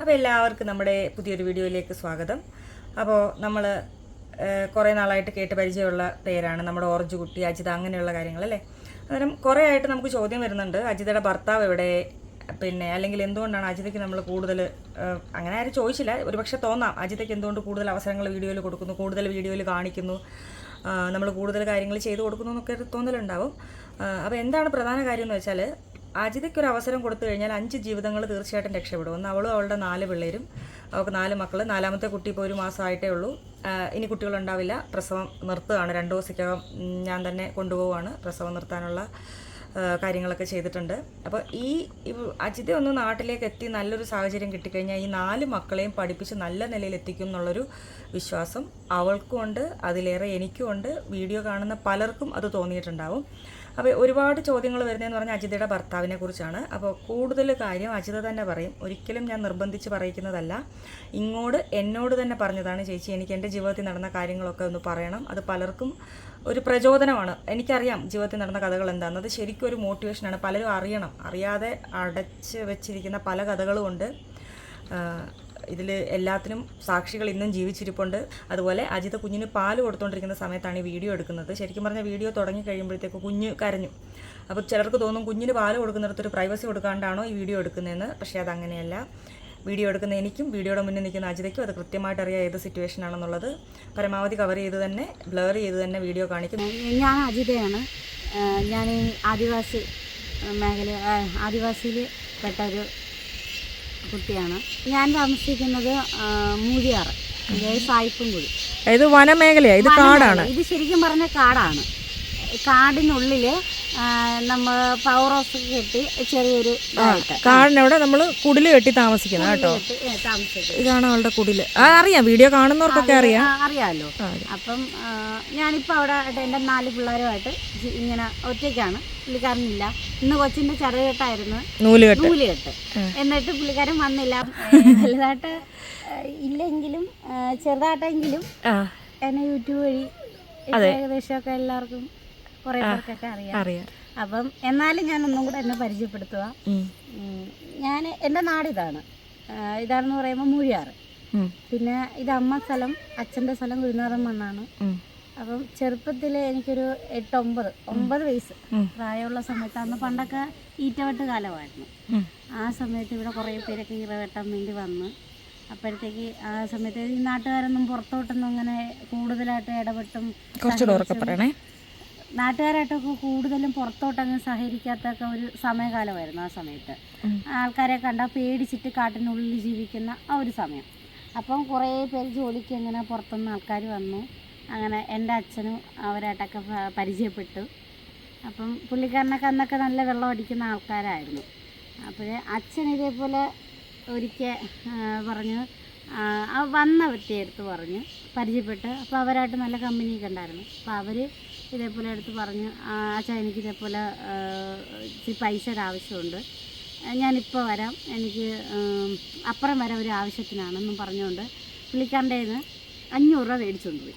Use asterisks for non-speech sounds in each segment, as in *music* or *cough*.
അപ്പോൾ എല്ലാവർക്കും നമ്മുടെ പുതിയൊരു വീഡിയോയിലേക്ക് സ്വാഗതം. അപ്പോൾ നമ്മൾ കുറേ നാളായിട്ട് കേട്ട് പരിചയമുള്ള പേരാണ് നമ്മുടെ ഓറഞ്ച് കുട്ടി അജിത അങ്ങനെയുള്ള കാര്യങ്ങൾ അല്ലേ? അന്നേരം കുറേ ആയിട്ട് നമുക്ക് ചോദ്യം വരുന്നുണ്ട്. അജിതയുടെ ഭർത്താവ് എവിടെ? പിന്നെ അല്ലെങ്കിൽ എന്തുകൊണ്ടാണ് അജിതയ്ക്ക് നമ്മൾ കൂടുതൽ അങ്ങനെ ആരും ചോദിച്ചില്ല. ഒരുപക്ഷെ തോന്നാം. അജിതയ്ക്ക് എന്തുകൊണ്ട് കൂടുതൽ അവസരങ്ങൾ വീഡിയോയിൽ കൊടുക്കുന്നു കൂടുതൽ വീഡിയോയിൽ കാണിക്കുന്നു നമ്മൾ കൂടുതൽ കാര്യങ്ങൾ ചെയ്തു കൊടുക്കുന്നു എന്നൊക്കെ ഒരു തോന്നലുണ്ടാവും. അപ്പോൾ എന്താണ് പ്രധാന കാര്യം എന്ന് വെച്ചാൽ അജിതയ്ക്ക് ഒരു അവസരം കൊടുത്തു കഴിഞ്ഞാൽ അഞ്ച് ജീവിതങ്ങൾ തീർച്ചയായിട്ടും രക്ഷപ്പെടും. ഒന്ന് അവളും അവളുടെ നാല് പിള്ളേരും അവൾക്ക് നാല് മക്കൾ നാലാമത്തെ കുട്ടി ഇപ്പോൾ ഒരു മാസമായിട്ടേ ഉള്ളൂ. ഇനി കുട്ടികളുണ്ടാവില്ല. പ്രസവം നിർത്തുകയാണ്. രണ്ട് ദിവസത്തേക്കകം ഞാൻ തന്നെ കൊണ്ടുപോവുകയാണ് പ്രസവം നിർത്താനുള്ള കാര്യങ്ങളൊക്കെ ചെയ്തിട്ടുണ്ട്. അപ്പോൾ ഈ അജിത ഒന്ന് നാട്ടിലേക്ക് എത്തി നല്ലൊരു സാഹചര്യം കിട്ടിക്കഴിഞ്ഞാൽ ഈ നാല് മക്കളെയും പഠിപ്പിച്ച് നല്ല നിലയിൽ എത്തിക്കും എന്നുള്ളൊരു വിശ്വാസം അവൾക്കും ഉണ്ട്. അതിലേറെ എനിക്കും ഉണ്ട്. വീഡിയോ കാണുന്ന പലർക്കും അത് തോന്നിയിട്ടുണ്ടാവും. അപ്പോൾ ഒരുപാട് ചോദ്യങ്ങൾ വരുന്നതെന്ന് പറഞ്ഞാൽ അജിതയുടെ ഭർത്താവിനെ കുറിച്ചാണ്. അപ്പോൾ കൂടുതൽ കാര്യം അജിത തന്നെ പറയും. ഒരിക്കലും ഞാൻ നിർബന്ധിച്ച് പറയിക്കുന്നതല്ല. ഇങ്ങോട്ട് എന്നോട് തന്നെ പറഞ്ഞതാണ് ചേച്ചി എനിക്ക് എന്റെ ജീവിതത്തിൽ നടന്ന കാര്യങ്ങളൊക്കെ ഒന്ന് പറയണം. അത് പലർക്കും ഒരു പ്രചോദനമാണ്. എനിക്കറിയാം ജീവിതത്തിൽ നടന്ന കഥകൾ എന്താണെന്ന്. അത് ശരിക്കും ഒരു മോട്ടിവേഷനാണ് പലരും അറിയണം. അറിയാതെ അടച്ച് വെച്ചിരിക്കുന്ന പല കഥകളുമുണ്ട് ഇതിൽ എല്ലാത്തിനും സാക്ഷികൾ ഇന്നും ജീവിച്ചിരിപ്പുണ്ട്. അതുപോലെ അജിത കുഞ്ഞിന് പാൽ കൊടുത്തുകൊണ്ടിരിക്കുന്ന സമയത്താണ് ഈ വീഡിയോ എടുക്കുന്നത്. ശരിക്കും പറഞ്ഞാൽ വീഡിയോ തുടങ്ങി കഴിയുമ്പോഴത്തേക്ക് കുഞ്ഞ് കരഞ്ഞു. അപ്പോൾ ചിലർക്ക് തോന്നും കുഞ്ഞിന് പാൽ കൊടുക്കുന്നിടത്ത് ഒരു പ്രൈവസി കൊടുക്കാണ്ടാണോ ഈ വീഡിയോ എടുക്കുന്നതെന്ന്. പക്ഷേ അതങ്ങനെയല്ല വീഡിയോ എടുക്കുന്ന എനിക്കും വീഡിയോയുടെ മുന്നിൽ നിൽക്കുന്ന അജിതയ്ക്കും അത് കൃത്യമായിട്ട് അറിയാം ഏത് സിറ്റുവേഷൻ ആണെന്നുള്ളത്. പരമാവധി കവർ ചെയ്ത് തന്നെ ബ്ലർ ചെയ്ത് തന്നെ വീഡിയോ കാണിക്കും. ഞാൻ അജിതയാണ്. ഞാൻ ആദിവാസി മേഖല ആദിവാസിയിൽ പെട്ട ഒരു കുട്ടിയാണ്. ഞാൻ താമസിക്കുന്നത് അതായത് സായിപ്പുംകുഴി ഇത് വനമേഖലയാണ് ഇത് കാടാണ്? ഇത് ശരിക്കും പറഞ്ഞ കാടാണ്. കാടിനുള്ളിൽ നമ്മൾ പവർ ഹൗസ് കെട്ടി ചെറിയൊരു കാടിനവിടെ നമ്മൾ കുടിൽ കെട്ടി താമസിക്കുന്നത് കേട്ടോ. ഇതാണ് അവളുടെ കുടിൽ. അറിയാം വീഡിയോ കാണുന്നവർക്കൊക്കെ അറിയാം. അറിയാലോ. അറിയാമല്ലോ അപ്പം ഞാനിപ്പോ ഞാനിപ്പോൾ അവിടെ എന്റെ എന്റെ നാല് പിള്ളേരുമായിട്ട് ഇങ്ങനെ ഒറ്റയ്ക്കാണ്. പുള്ളിക്കാരനില്ല. ഇന്ന് കൊച്ചിന്റെ ചടകെട്ടായിരുന്നു നൂലുകെട്ട്. നൂലുകെട്ട്. എന്നിട്ട് പുള്ളിക്കാരൻ വന്നില്ല. വലുതായിട്ട് ഇല്ലെങ്കിലും ചെറുതായിട്ടെങ്കിലും എന്നെ യൂട്യൂബ് വഴി ഏകദേശമൊക്കെ എല്ലാവർക്കും കുറേ പേർക്കൊക്കെ അറിയാം. അപ്പം എന്നാലും ഞാൻ ഒന്നും കൂടെ എന്നെ പരിചയപ്പെടുത്തുക. ഞാൻ എന്റെ നാട് ഇതാണ്. ഇതാണെന്ന് പറയുമ്പോൾ മൂഴിയാറ്. പിന്നെ ഇത് അമ്മ സ്ഥലം അച്ഛന്റെ സ്ഥലം ഗുരുനാഥൻ മണ്ണാണ്. അപ്പം ചെറുപ്പത്തിൽ എനിക്കൊരു എട്ട് ഒമ്പത് ഒമ്പത് വയസ്സ്. പ്രായമുള്ള സമയത്ത് അന്ന് പണ്ടൊക്കെ ഈറ്റവെട്ട് കാലമായിരുന്നു. ആ സമയത്ത് ഇവിടെ കുറേ പേരൊക്കെ ഇറ വെട്ടാൻ വേണ്ടി വന്ന് അപ്പോഴത്തേക്ക് ആ സമയത്ത് ഈ നാട്ടുകാരൊന്നും പുറത്തോട്ടൊന്നും അങ്ങനെ കൂടുതലായിട്ട് ഇടപെട്ടും കുറച്ചുകൂടെ പറയണേ നാട്ടുകാരായിട്ടൊക്കെ കൂടുതലും പുറത്തോട്ടങ്ങ് സഹകരിക്കാത്തൊക്കെ ഒരു സമയകാലമായിരുന്നു ആ സമയത്ത്. ആൾക്കാരെ കണ്ടാൽ പേടിച്ചിട്ട് കാട്ടിനുള്ളിൽ ജീവിക്കുന്ന ആ ഒരു സമയം. അപ്പം കുറേ പേര് ജോലിക്ക് ഇങ്ങനെ പുറത്തുനിന്ന് ആൾക്കാർ വന്നു. അങ്ങനെ എന്റെ അച്ഛനും അവരായിട്ടൊക്കെ പരിചയപ്പെട്ടു. അപ്പം പുള്ളിക്കാരനൊക്കെ അന്നൊക്കെ നല്ല വെള്ളം അടിക്കുന്ന ആൾക്കാരായിരുന്നു. അപ്പോൾ അച്ഛൻ ഇതേപോലെ ഒരിക്കൽ പറഞ്ഞു വന്ന വ്യക്തിയെടുത്ത് പറഞ്ഞു പരിചയപ്പെട്ട്. അപ്പോൾ അവരായിട്ട് നല്ല കമ്പനിയൊക്കെ ഉണ്ടായിരുന്നു. അപ്പോൾ അവർ ഇതേപോലെ എടുത്ത് പറഞ്ഞു "ആ, അച്ഛാ എനിക്ക് ഇതേപോലെ ഇച്ചിരി പൈസയുടെ ആവശ്യമുണ്ട്. ഞാനിപ്പോൾ വരാം. എനിക്ക് അപ്പുറം വരെ ഒരു ആവശ്യത്തിനാണെന്നും പറഞ്ഞുകൊണ്ട് പുള്ളിക്കാരന്റെ നിന്ന് അഞ്ഞൂറ് രൂപ മേടിച്ചുകൊണ്ട് പോയി.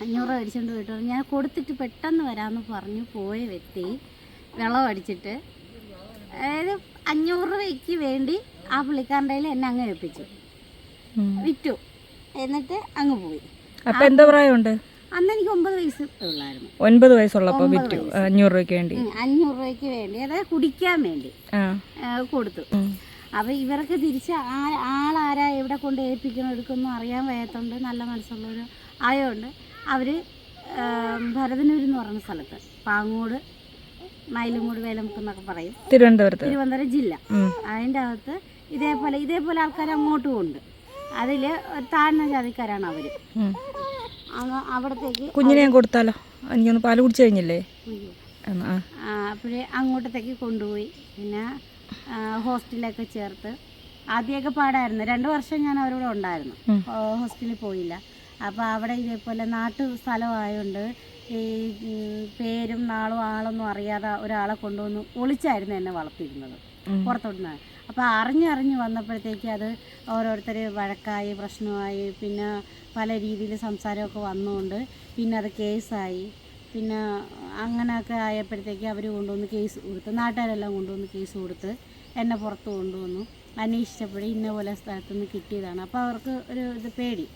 അഞ്ഞൂറ് രൂപ മേടിച്ചുകൊണ്ട് പോയിട്ട് ഞാൻ കൊടുത്തിട്ട് പെട്ടെന്ന് വരാമെന്ന് പറഞ്ഞു പോയ വ്യക്തി വെള്ളം അടിച്ചിട്ട് അതായത് അഞ്ഞൂറ് രൂപയ്ക്ക് വേണ്ടി ആ പുള്ളിക്കാരന്റെ എന്നെ അങ്ങ് ഏൽപ്പിച്ചു. വിറ്റു. എന്നിട്ട് അങ്ങ് പോയി. അപ്പം എന്താ പ്രായമുണ്ട്? അന്ന് എനിക്ക് ഒമ്പത് വയസ്സ് ഉള്ളായിരുന്നു. ഒൻപത് വയസ്സുള്ളപ്പോ വിറ്റു. അഞ്ഞൂറ് രൂപയ്ക്ക് വേണ്ടി. അഞ്ഞൂറ് രൂപയ്ക്ക് വേണ്ടി. അതായത് കുടിക്കാൻ വേണ്ടി. കൊടുത്തു. അപ്പൊ ഇവർക്ക് തിരിച്ച് ആ ആളാരാ എവിടെ കൊണ്ട് ഏൽപ്പിക്കണം? എടുക്കുന്നു അറിയാൻ വയ്യാത്തതുകൊണ്ട് നല്ല മനസ്സുള്ളവർ ആയതുകൊണ്ട് അവർ ഭരതനൂർ എന്ന് പറയുന്ന സ്ഥലത്ത് പാങ്ങോട് മയിലുംകൂട് വേലമുക്ക് എന്നൊക്കെ പറയും. തിരുവനന്തപുരത്ത്. തിരുവനന്തപുരം ജില്ല. അതിന്റെ അകത്ത് ഇതേപോലെ ഇതേപോലെ ആൾക്കാർ അങ്ങോട്ടും ഉണ്ട്. അതിൽ താഴ്ന്ന ജാതിക്കാരാണ് അവർ. അവിടത്തേക്ക് കുഞ്ഞിനെ ഞാൻ കൊടുത്താലോ? എനിക്കൊന്ന് പാൽ കുടിച്ചു കഴിഞ്ഞില്ലേ. അപ്പോഴേ അങ്ങോട്ടത്തേക്ക് കൊണ്ടുപോയി. പിന്നെ ഹോസ്റ്റലിലൊക്കെ ചേർത്ത്. ആദ്യമൊക്കെ പാടായിരുന്നു. രണ്ട് വർഷം ഞാൻ അവരോട് ഉണ്ടായിരുന്നു. ഹോസ്റ്റലിൽ പോയില്ല. അപ്പോൾ അവിടെ ഇതേപോലെ നാട്ടു സ്ഥലമായതുകൊണ്ട് ഈ പേരും നാളും ആളൊന്നും അറിയാതെ ഒരാളെ കൊണ്ടുവന്ന് ഒളിച്ചായിരുന്നു എന്നെ വളർത്തിയിരുന്നത്. പുറത്തോട്ട് പുറത്തോട്ട് അപ്പോൾ അറിഞ്ഞറിഞ്ഞ് വന്നപ്പോഴത്തേക്ക് അത് ഓരോരുത്തർ വഴക്കായി പ്രശ്നമായി പിന്നെ പല രീതിയിൽ സംസാരമൊക്കെ വന്നുകൊണ്ട് പിന്നെ അത് കേസായി. പിന്നെ അങ്ങനെയൊക്കെ ആയപ്പോഴത്തേക്ക് അവർ കൊണ്ടുവന്ന് കേസ് കൊടുത്ത് നാട്ടുകാരെല്ലാം കൊണ്ടുവന്ന് കേസ് കൊടുത്ത് എന്നെ പുറത്ത് കൊണ്ടുവന്നു. അന്വേഷിച്ചപ്പോഴേ ഇന്ന പോലെ സ്ഥലത്തുനിന്ന് കിട്ടിയതാണ്. അപ്പോൾ അവർക്ക് ഒരു ഇത് പേടി.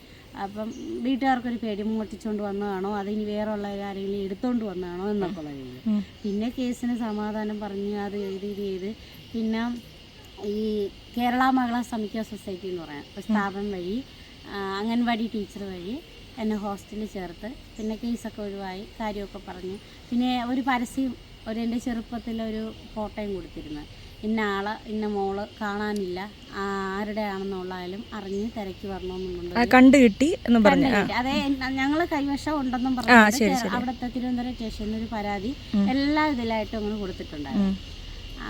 അപ്പം വീട്ടുകാർക്കൊരു പേടി മുട്ടിച്ചുകൊണ്ട് വന്നതാണോ? അതിനി വേറെ ഉള്ള ആരെങ്കിലും എടുത്തുകൊണ്ട് വന്നതാണോ? എന്നൊക്കെ ഉള്ള പിന്നെ കേസിന് സമാധാനം പറഞ്ഞ് അത് ചെയ്ത് ഇത് ചെയ്ത് പിന്നെ ഈ കേരള മകള സമിക്യ സൊസൈറ്റി എന്ന് പറയാം. ഒരു സ്ഥാപനം വഴി അംഗൻവാടി ടീച്ചർ വഴി എന്നെ ഹോസ്റ്റലിൽ ചേർത്ത് പിന്നെ കേസൊക്കെ ഒഴിവായി കാര്യമൊക്കെ പറഞ്ഞു പിന്നെ ഒരു പരസ്യം ഒരു എന്റെ ചെറുപ്പത്തിലൊരു ഫോട്ടോയും കൊടുത്തിരുന്നു. ഇന്ന ആൾ ഇന്ന മോൾ കാണാനില്ല ആരുടെ ആണെന്നുള്ളാലും അറിഞ്ഞ് തിരക്കി വരണമെന്നുണ്ട്. കണ്ടു കിട്ടി എന്ന് പറഞ്ഞു. അതെ ഞങ്ങൾ കൈവശം ഉണ്ടെന്നും പറഞ്ഞു. അവിടുത്തെ തിരുവനന്തപുരം സ്റ്റേഷനിൽ ഒരു പരാതി എല്ലാ ഇതിലായിട്ടും അങ്ങനെ കൊടുത്തിട്ടുണ്ടായിരുന്നു.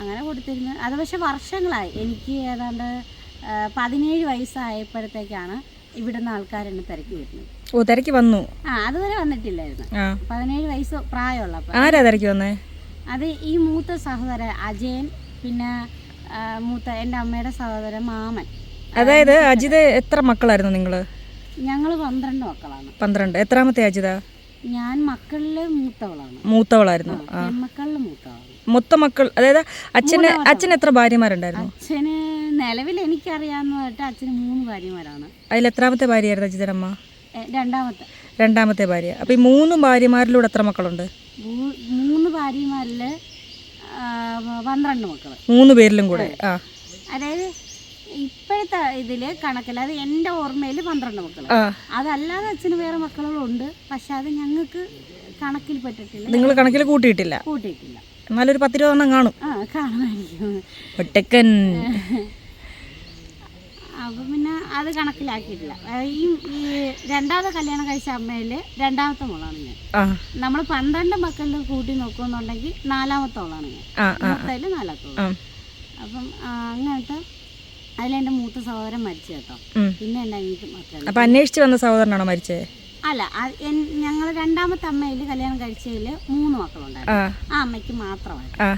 അങ്ങനെ കൊടുത്തിരുന്നു. അത് പക്ഷെ വർഷങ്ങളായി. എനിക്ക് ഏതാണ്ട് പതിനേഴ് വയസ്സായപ്പോഴത്തേക്കാണ് ഇവിടുന്ന് ആൾക്കാരെന്നെ തിരക്കി വരുന്നത് ഓ തിരക്കി വന്നു? ആ അതുവരെ വന്നിട്ടില്ലായിരുന്നു. പതിനേഴ് വയസ്സ് ആരാ തിരക്ക് വന്നേ? അത് ഈ മൂത്ത സഹോദരൻ അജയൻ പിന്നെ മൂത്ത എന്റെ അമ്മയുടെ സഹോദരൻ മാമൻ. അതായത് അജിത് എത്ര മക്കളായിരുന്നു നിങ്ങൾ ഞങ്ങൾ പന്ത്രണ്ട് മക്കളാണ്. പന്ത്രണ്ട്. എത്രാമത്തെ അജിത? ഞാൻ മക്കളിലെ മൂത്തവളാണ്. മൂത്തവളായിരുന്നു. മക്കളിലെ മൂത്തവളാണ്. മൊത്ത മക്കൾ അതായത് അച്ഛന് അച്ഛന് എത്ര ഭാര്യമാരുണ്ടായിരുന്നു? അച്ഛന് നിലവിൽ എനിക്കറിയാവുന്നതായിട്ട് അച്ഛന് മൂന്ന് ഭാര്യമാരാണ്. അതിൽ എത്രാമത്തെ ഭാര്യയായിരുന്നു അജിതരമ്മ രണ്ടാമത്തെ. രണ്ടാമത്തെ ഭാര്യ. അപ്പൊ ഈ മൂന്ന് ഭാര്യമാരിലൂടെ എത്ര മക്കളുണ്ട്? മൂന്ന് ഭാര്യമാരിൽ പന്ത്രണ്ട് മക്കൾ മൂന്ന് പേരിലും കൂടെ ആ. അതായത് ഇപ്പോഴത്തെ ഇതിൽ കണക്കില്ല അത് എന്റെ ഓർമ്മയിൽ പന്ത്രണ്ട് മക്കൾ അതല്ലാതെ അച്ഛന് വേറെ മക്കളുണ്ട്. പക്ഷെ അത് ഞങ്ങൾക്ക് കണക്കിൽ പെട്ടിട്ടില്ല. നിങ്ങൾ കണക്കിൽ കൂട്ടിയിട്ടില്ല? കൂട്ടിയിട്ടില്ല. എന്നാലൊരു പത്തിരുപതെണ്ണം കാണും. കാണുമായിരിക്കും. ഒറ്റക്കൻ. അപ്പം പിന്നെ അത് കണക്കിലാക്കിയിട്ടില്ല. ഈ ഈ രണ്ടാമത്തെ കല്യാണം കഴിച്ച അമ്മയിൽ രണ്ടാമത്തെ മോളാണ് ഞാൻ. നമ്മൾ പന്ത്രണ്ട് മക്കളിൽ കൂട്ടി നോക്കുന്നുണ്ടെങ്കിൽ നാലാമത്തോളാണ് ഞാൻ. ആ ആ നാലാമത്തെ അപ്പം അങ്ങനത്തെ അതിലെന്റെ മൂത്ത സഹോദരൻ മരിച്ചു കേട്ടോ. പിന്നെ എന്റെ അനിയത്തി അപ്പൊ അന്വേഷിച്ച് വന്ന സഹോദരനാണോ മരിച്ചേ? അല്ല ഞങ്ങൾ രണ്ടാമത്തെ അമ്മയിൽ കല്യാണം കഴിച്ചതിൽ മൂന്ന് മക്കളുണ്ടായിരുന്നു. ആ. അമ്മയ്ക്ക് മാത്രമാണ് ആ.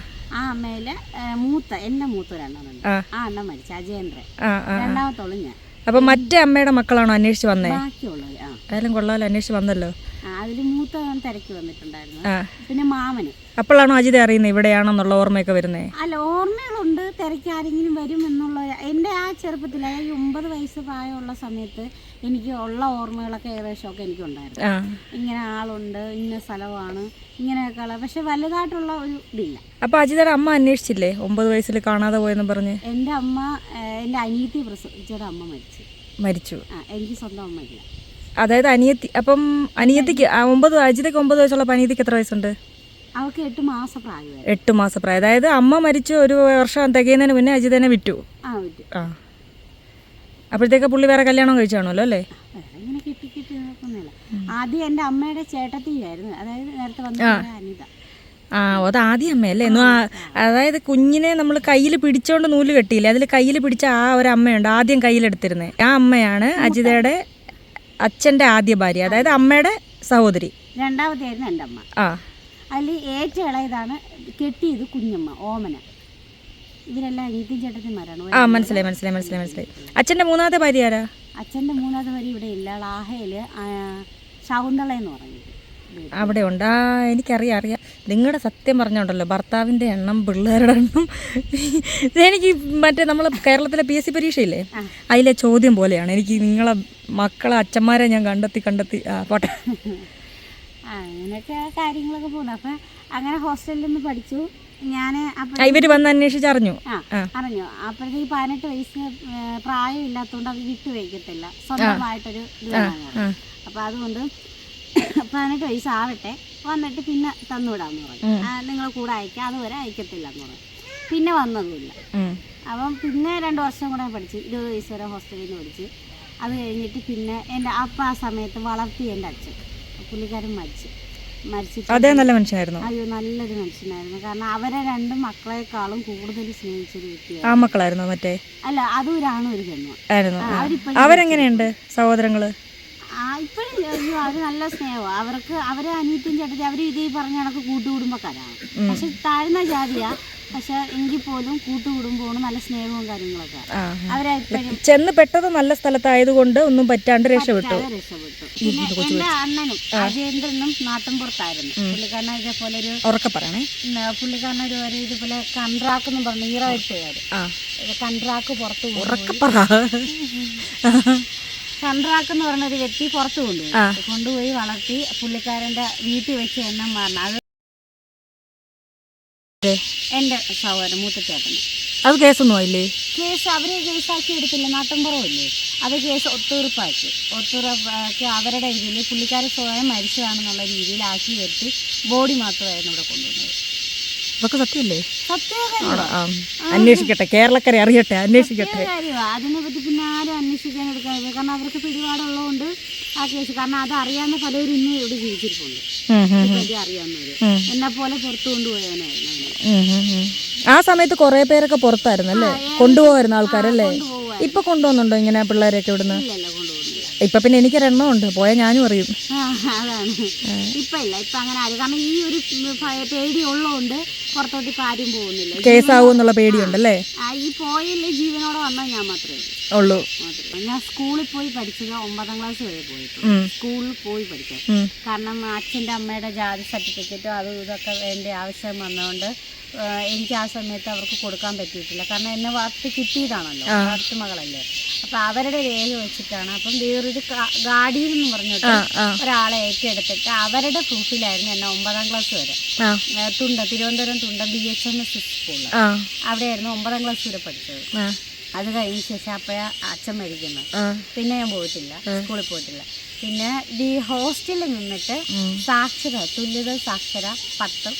അമ്മയിൽ മൂത്ത എന്റെ മൂത്ത രണ്ടെണ്ണമുണ്ട് ആ. അണ്ണൻ മരിച്ചു അജയേന്ദ്രൻ. ആ ഞാൻ. അപ്പൊ മറ്റേ അമ്മയുടെ മക്കളാണോ അന്വേഷിച്ച് വന്നേ? ബാക്കിയുള്ളത് ആ. ആയാലും കൊള്ളാലോ അന്വേഷിച്ച് വന്നല്ലോ. അതിൽ മൂത്തവൻ തിരക്ക് വന്നിട്ടുണ്ടായിരുന്നു. പിന്നെ മാമന്. അപ്പോഴാണോ അജിത അറിയുന്നത് ഇവിടെയാണെന്നുള്ള ഓർമ്മയൊക്കെ വരുന്നത് അല്ല ഓർമ്മകളുണ്ട്. തിരക്ക് ആരെങ്കിലും വരും എന്നുള്ള എന്റെ ആ ചെറുപ്പത്തിൽ അതായത് ഒമ്പത് വയസ്സ് പ്രായമുള്ള സമയത്ത് എനിക്ക് ഉള്ള ഓർമ്മകളൊക്കെ ഏകദേശമൊക്കെ എനിക്കുണ്ടായിരുന്നു. ഇങ്ങനെ ആളുണ്ട് ഇന്ന സ്ഥലമാണ് ഇങ്ങനെയൊക്കെ ഉള്ള പക്ഷെ വലുതായിട്ടുള്ള ഒരു ഇതില്ല. അപ്പൊ അജിതയുടെ അമ്മ അന്വേഷിച്ചില്ലേ? ഒമ്പത് വയസ്സിൽ കാണാതെ പോയെന്ന് പറഞ്ഞ്. എന്റെ അമ്മ എന്റെ അനിയത്തി പ്രസവിച്ചൊരു അമ്മ മരിച്ചു. മരിച്ചു. എനിക്ക് സ്വന്തം അമ്മ ഇല്ല. അതായത് അനിയത്തി അപ്പം അനിയത്തിക്ക് ആ ഒമ്പത് അജിതയ്ക്ക് ഒമ്പത് വയസ്സുള്ളപ്പോൾ അനിയത്തിക്ക് എത്ര വയസ്സുണ്ട്? അവൾക്ക് എട്ട് മാസം പ്രായമായി എട്ട് മാസം പ്രായം. അതായത് അമ്മ മരിച്ചു ഒരു വർഷം തികയുന്നതിന് മുന്നേ അജിതനെ വിറ്റു ആ അപ്പോഴത്തേക്ക് പുള്ളി വേറെ കല്യാണം കഴിച്ചാണല്ലോ അല്ലേ? വേറെ ഇങ്ങനെ കെട്ടി കെട്ടി നോക്കുന്നില്ല ആദ്യം എന്റെ അമ്മയുടെ ചേട്ടത്തിയായിരുന്നു. അതായത് നേരത്തെ വന്ന അനിത. ആ അത് ആദ്യം അമ്മയല്ലേ? എന്നും ആ- അതായത് കുഞ്ഞിനെ നമ്മൾ കയ്യിൽ പിടിച്ചോണ്ട് നൂൽ കെട്ടിയില്ലേ? അതിൽ കയ്യിൽ പിടിച്ച ആ ഒരു അമ്മയുണ്ട് ആദ്യം കയ്യിലെടുത്തിരുന്നത് ആ അമ്മയാണ് അജിതയുടെ അച്ഛന്റെ ആദ്യ ഭാര്യ അതായത് അമ്മയുടെ സഹോദരി. രണ്ടാമതായിരുന്നു എന്റെ അമ്മ. ആ. അതിൽ ഏറ്റവും ഇളയതാണ് കെട്ടിയത് കുഞ്ഞമ്മ ഓമന. ഇവരെല്ലാം അനിയത്തിയും ചേട്ടത്തിന്മാരാണ് ആ മനസ്സിലായി മനസ്സിലായി മനസ്സിലായി മനസ്സിലായി. അച്ഛന്റെ മൂന്നാമത്തെ ഭാര്യ ആരാ? അച്ഛന്റെ മൂന്നാമത്തെ ഭാര്യ ഇവിടെ ഇല്ല. ലാഹയിൽ ശകുന്തള എന്ന് പറഞ്ഞിട്ട് വീട്. അവിടെ ഉണ്ട്. ആ എനിക്കറിയാം അറിയാം. നിങ്ങളുടെ സത്യം പറഞ്ഞോണ്ടല്ലോ ഭർത്താവിന്റെ എണ്ണം പിള്ളേരുടെ എണ്ണം. എനിക്ക് മറ്റേ നമ്മൾ കേരളത്തിലെ പി എസ് സി പരീക്ഷയില്ലേ അതിലെ ചോദ്യം പോലെയാണ്. എനിക്ക് നിങ്ങളെ മക്കളെ അച്ഛന്മാരെ ഞാൻ കണ്ടെത്തി കണ്ടെത്തി. ആ പോട്ടെ. അങ്ങനെയൊക്കെ കാര്യങ്ങളൊക്കെ പോകുന്നു. അപ്പം അങ്ങനെ ഹോസ്റ്റലിൽ നിന്ന് പഠിച്ചു. ഞാൻ ഇവർ വന്ന് അന്വേഷിച്ചറിഞ്ഞു അറിഞ്ഞു. അപ്പോഴത്തേക്ക് പതിനെട്ട് വയസ്സ് പ്രായം ഇല്ലാത്തതുകൊണ്ട് അത് വിട്ടു വയ്ക്കത്തില്ല സ്വന്തമായിട്ടൊരു അപ്പൊ അപ്പോൾ അതുകൊണ്ട് പതിനെട്ട് വയസ്സാവട്ടെ. വന്നിട്ട് പിന്നെ തന്നുവിടാന്ന് പറഞ്ഞു. നിങ്ങൾ കൂടെ അയക്കാം. അതുവരെ അയക്കത്തില്ല എന്ന് പറഞ്ഞു. പിന്നെ വന്നതുമില്ല. അപ്പം പിന്നെ രണ്ട് വർഷം കൂടെ പഠിച്ചു ഇരുപത് വയസ്സ് വരെ ഹോസ്റ്റലിൽ നിന്ന് പഠിച്ചു. അത് കഴിഞ്ഞിട്ട് പിന്നെ എന്റെ അപ്പം ആ സമയത്ത് വളർത്തി എന്റെ അച്ഛൻ. പുള്ളിക്കാരൻ മരിച്ചു. മരിച്ചിട്ട് അതേ നല്ല മനുഷ്യനായിരുന്നു. അയ്യോ നല്ലൊരു മനുഷ്യനായിരുന്നു. കാരണം അവരെ രണ്ട് മക്കളെക്കാളും കൂടുതൽ സ്നേഹിച്ചൊരു വ്യക്തിയായിരുന്നു. ആ മക്കളായിരുന്നു മറ്റേ? അല്ല അതൊരാണ് ഒരു ജന്മ അവരെങ്ങനെയുണ്ട് സഹോദരങ്ങൾ? ഇപ്പോഴും അയ്യോ നല്ല സ്നേഹമാണ് അവർക്ക് അവരെ അനിയത്തിയും ചേട്ടത്തി അവർ ഇതേ പറഞ്ഞ കണക്ക് കൂട്ടുകുടുംബക്കാരാണ് പക്ഷെ താഴ്ന്ന ജാതിയാ. പക്ഷെ എങ്കിൽ പോലും കൂട്ടുകുടുംബമാണ് നല്ല സ്നേഹവും കാര്യങ്ങളൊക്കെ. അവരെ എപ്പോഴും ചെന്ന് പെട്ടത് നല്ല സ്ഥലത്തായതുകൊണ്ട് ഒന്നും പറ്റാണ്ട് രക്ഷപ്പെട്ടു. പിന്നെ എന്റെ അണ്ണനും അജയന്ദ്രനും നാട്ടും പുറത്തായിരുന്നു പുള്ളിക്കാരനെ ഇതേപോലെ ഒരു ഉറക്കെ പറയണേ. ഉം, ഒരു ഒരു ഇതുപോലെ കൺട്രാക്ക് എന്ന് പറഞ്ഞു ഈറ വെട്ടുകാര് ആ. കൺട്രാക്ക് പുറത്ത് ഉറക്കെ പറ. കൺട്രാക്ക് എന്ന് പറഞ്ഞ ഒരു വ്യക്തി പുറത്തു കൊണ്ടുപോയി. കൊണ്ടുപോയി വളർത്തി പുള്ളിക്കാരന്റെ വീട്ടിൽ വെച്ച് എണ്ണം മാറണം. അത് എന്റെ സഹോദരൻ മൂത്തച്ചേട്ടന് അത് കേസൊന്നും ആയില്ലേ? കേസ് അവർ കേസാക്കി എടുത്തില്ല നാട്ടിൻപുറമില്ലേ അത് കേസ് ഒത്തുതീർപ്പാക്കി. ഒത്തുതീർപ്പാക്കി അവരുടെ ഇതിൽ പുള്ളിക്കാരൻ സ്വയം മരിച്ചതാണെന്നുള്ള രീതിയിൽ ആക്കി വരുത്തി ബോഡി മാത്രമായിരുന്നു ഇവിടെ കൊണ്ടുവന്നത്. ഇതൊക്കെ സത്യമല്ലേ? അന്വേഷിക്കട്ടെ കേരളക്കരെ അറിയട്ടെ അന്വേഷിക്കട്ടെ. കാര്യമാണ് അതിനെ പറ്റി പിന്നെ ആരും അന്വേഷിക്കാൻ എടുക്കാൻ കാരണം അവർക്ക് പിടിപാടുള്ളതുകൊണ്ട് ആ കേസ്. കാരണം അത് അറിയാവുന്ന പലരും ഇന്നും ഇവിടെ ജീവിച്ചിരിപ്പുണ്ട്. അറിയാവുന്നവര്. എന്നെ പോലെ പുറത്തു കൊണ്ടുപോയവനായിരുന്നു. ആ സമയത്ത് കുറെ പേരൊക്കെ പുറത്തായിരുന്നു അല്ലേ? കൊണ്ടുപോകായിരുന്നു ആൾക്കാരല്ലേ? ഇപ്പൊ കൊണ്ടുപോകുന്നുണ്ടോ ഇങ്ങനെ പിള്ളേരെയൊക്കെ ഇവിടുന്ന്? ഇപ്പൊ പിന്നെ എനിക്കൊരെണ്ണം ഉണ്ട്. പോയാൽ ഞാനും അറിയും. അതാണ്. ഇപ്പൊ ഇല്ല. ഇപ്പൊ അങ്ങനെ ആരും. കാരണം ഈ ഒരു ഭയ- പേടി ഉള്ളതുകൊണ്ട് പുറത്തോട്ട് ഇപ്പൊ ആരും പോകുന്നില്ല. കേസാവും എന്നുള്ള പേടിയുണ്ടല്ലേ? ഈ പോയില്ലേ ജീവനോടെ വന്നാൽ ഞാൻ മാത്രമേ ഉള്ളൂ. ഞാൻ സ്കൂളിൽ പോയി പഠിച്ചത് ഒമ്പതാം ക്ലാസ് വരെ പോയി സ്കൂളിൽ പോയി പഠിച്ചത്. കാരണം അച്ഛന്റെ അമ്മയുടെ ജാതി സർട്ടിഫിക്കറ്റും അതും ഇതൊക്കെ വേണ്ട ആവശ്യം വന്നതുകൊണ്ട് എനിക്ക് ആ സമയത്ത് അവർക്ക് കൊടുക്കാൻ പറ്റിയിട്ടില്ല. കാരണം എന്നെ വാർത്ത് കിട്ടിയതാണല്ലോ വളർത്തു മകളല്ലേ. അപ്പൊ അവരുടെ രേഖ വെച്ചിട്ടാണ് അപ്പം വേറൊരു ഗാഡിയൻ എന്ന് പറഞ്ഞിട്ട് ഒരാളെ ഏറ്റെടുത്തിട്ട് അവരുടെ പ്രൂഫിലായിരുന്നു എന്നെ ഒമ്പതാം ക്ലാസ് വരെ. തുണ്ട തിരുവനന്തപുരം തുണ്ട ബി എച്ച് എം എസ് സ്കൂളിൽ അവിടെയായിരുന്നു ഒമ്പതാം ക്ലാസ് വരെ പഠിച്ചത്. അത് കഴിഞ്ഞ ശേഷം അപ്പോഴാ അച്ഛൻ മരിക്കുന്നത്. പിന്നെ ഞാൻ പോയിട്ടില്ല സ്കൂളിൽ പോയിട്ടില്ല. പിന്നെ ഈ ഹോസ്റ്റലിൽ നിന്നിട്ട് സാക്ഷര തുല്യത സാക്ഷര പത്ത്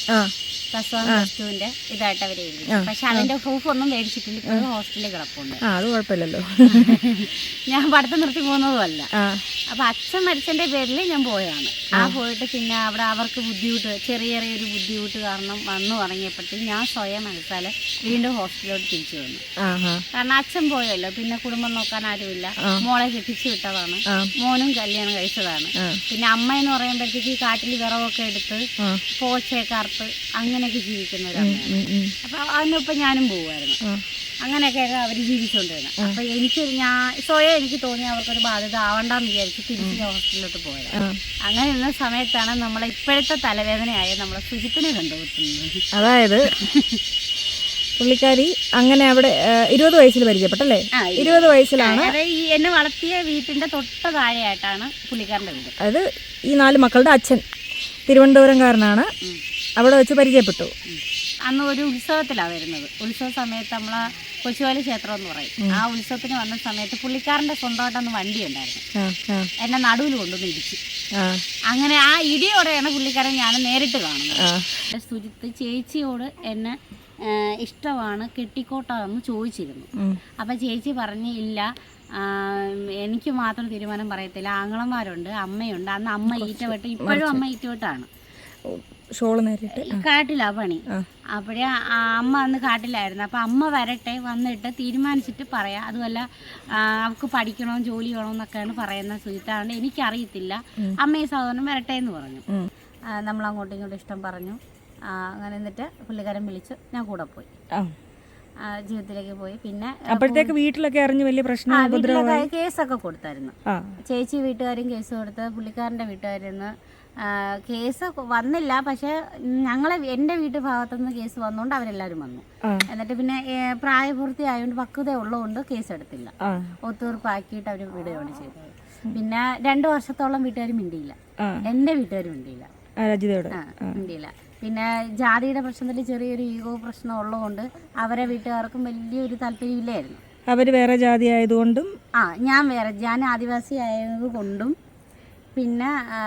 പ്ലസ് വൺ പ്ലസ് ടുവിന്റെ ഇതായിട്ട് അവർ എഴുതി പക്ഷെ അതിന്റെ പ്രൂഫ് ഒന്നും മേടിച്ചിട്ടില്ല. ഇപ്പോഴും ഹോസ്റ്റലിൽ കിടപ്പുണ്ട്. ആ അത് കുഴപ്പമില്ലല്ലോ. *laughs* ഞാൻ പഠിത്തം നിർത്തി പോകുന്നതുമല്ല. അപ്പൊ അച്ഛൻ മരിച്ചതിന്റെ പേരിൽ ഞാൻ പോയതാണ്. ആ പോയിട്ട് പിന്നെ അവിടെ അവർക്ക് ബുദ്ധിമുട്ട് ചെറിയ ചെറിയൊരു ബുദ്ധിമുട്ട് കാരണം വന്നു തുടങ്ങിയപ്പോഴത്തേക്ക് ഞാൻ സ്വയം മനസ്സാൽ വീണ്ടും ഹോസ്റ്റലിലോട്ട് തിരിച്ചു വന്നു. കാരണം അച്ഛൻ പോയല്ലോ. പിന്നെ കുടുംബം നോക്കാൻ ആരുമില്ല. മോളെ കെട്ടിച്ചു വിട്ടതാണ്. മോനും കല്യാണം കഴിച്ചതാണ്. പിന്നെ അമ്മ എന്ന് പറയുമ്പോഴത്തേക്ക് ഈ കാട്ടിൽ വിറവൊക്കെ എടുത്ത്. പോച്ചയൊക്കെ അറുത്ത് അങ്ങനെയൊക്കെ ജീവിക്കുന്ന ഒരമ്മയാണ്. അപ്പൊ അതിനൊപ്പം ഞാനും പോവായിരുന്നു അങ്ങനെയൊക്കെ അവർ ജീവിച്ചുകൊണ്ടിരുന്നത് അപ്പൊ എനിക്ക് ഞാൻ സ്വയം എനിക്ക് തോന്നി അവർക്കൊരു ബാധ്യത ആവണ്ടെന്ന് വിചാരിച്ച് തിരിച്ച് ഞാൻ ഹോസ്പിറ്റലിലോട്ട് പോയത്. അങ്ങനെ ഇരുന്ന സമയത്താണ് നമ്മളെ ഇപ്പോഴത്തെ തലവേദനയായ നമ്മളെ സുജിത്തിനെ കണ്ടുപിടുത്തുന്നത് അതായത് പുള്ളിക്കാരി അങ്ങനെ അവിടെ ഇരുപത് വയസ്സിൽ പരിചയപ്പെട്ടല്ലേ? ഇരുപത് വയസ്സിലാണ്. എന്നെ വളർത്തിയ വീട്ടിന്റെ തൊട്ട താഴെയായിട്ടാണ് പുള്ളിക്കാരന്റെ വീട്. അതായത് ഈ നാല് മക്കളുടെ അച്ഛൻ തിരുവനന്തപുരംകാരനാണ്. അവിടെ വെച്ച് പരിചയപ്പെട്ടു. അന്ന് ഒരു ഉത്സവത്തിലാണ് വരുന്നത്. ഉത്സവ സമയത്ത് നമ്മളെ കൊച്ചുവാലി ക്ഷേത്രം എന്ന് പറയും. ആ ഉത്സവത്തിന് വന്ന സമയത്ത് പുള്ളിക്കാരന്റെ സ്വന്തമായിട്ട് അന്ന് വണ്ടി ഉണ്ടായിരുന്നു. എന്നെ നടുവിൽ കൊണ്ടുവന്ന് ഇടിച്ചു. അങ്ങനെ ആ ഇടിയോടെയാണ് പുള്ളിക്കാരൻ ഞാൻ നേരിട്ട് കാണുന്നത്. സുജിത്ത് ചേച്ചിയോട് എന്നെ ഇഷ്ടമാണ് കെട്ടിക്കോട്ടെന്ന് ചോദിച്ചിരുന്നു. അപ്പം ചേച്ചി പറഞ്ഞ് ഇല്ല എനിക്ക് മാത്രം തീരുമാനം പറയത്തില്ല. ആങ്ങളമാരുണ്ട് അമ്മയുണ്ട്. അന്ന് അമ്മ ഈറ്റവട്ട് ഇപ്പോഴും അമ്മ ഈറ്റവെട്ടാണ്. ഷോൾ നേരിട്ട്? കാട്ടിലാ പണി. അപ്പോഴേ അമ്മ അന്ന് കാട്ടിലായിരുന്നു. അപ്പം അമ്മ വരട്ടെ വന്നിട്ട് തീരുമാനിച്ചിട്ട് പറയാം. അതുമല്ല അവൾക്ക് പഠിക്കണോ ജോലി വേണോ എന്നൊക്കെയാണ് പറയുന്ന സുഹിത്താണ് എനിക്കറിയത്തില്ല. അമ്മയും സഹോദരനും വരട്ടെ എന്ന് പറഞ്ഞു. നമ്മൾ അങ്ങോട്ടും ഇങ്ങോട്ടും ഇഷ്ടം പറഞ്ഞു. അങ്ങനെ എന്നിട്ട് പുള്ളിക്കാരൻ വിളിച്ച് ഞാൻ കൂടെ പോയി. ജീവിതത്തിലേക്ക് പോയി. പിന്നെ അപ്പോഴത്തേക്ക് വീട്ടിലൊക്കെ അറിഞ്ഞ് വലിയ പ്രശ്നം കേസൊക്കെ കൊടുത്തായിരുന്നു. ചേച്ചി വീട്ടുകാരും കേസ് കൊടുത്ത് പുള്ളിക്കാരന്റെ വീട്ടുകാരിന്ന് കേസ് വന്നില്ല. പക്ഷെ ഞങ്ങളെ എന്റെ വീട്ടു ഭാഗത്തുനിന്ന് കേസ് വന്നുകൊണ്ട് അവരെല്ലാരും വന്നു. എന്നിട്ട് പിന്നെ പ്രായപൂർത്തി ആയതുകൊണ്ട് പക്വത ഉള്ളതുകൊണ്ട് കേസ് എടുത്തില്ല ഒത്തീർപ്പാക്കിയിട്ട് അവർ വിടുകയാണ് ചെയ്തത്. പിന്നെ രണ്ടു വർഷത്തോളം വീട്ടുകാരും മിണ്ടിയില്ല. എന്റെ എന്റെ വീട്ടുകാർ മിണ്ടിയില്ല. മിണ്ടിയില്ല. പിന്നെ ജാതിയുടെ പ്രശ്നത്തിൽ ചെറിയൊരു ഈഗോ പ്രശ്നം ഉള്ളതുകൊണ്ട് അവരെ വീട്ടുകാർക്കും വലിയൊരു താല്പര്യമില്ലായിരുന്നു. അവർ വേറെ ജാതി ആയതുകൊണ്ടും ആ ഞാൻ വേറെ ഞാൻ ആദിവാസി ആയത് കൊണ്ടും പിന്നെ ആ,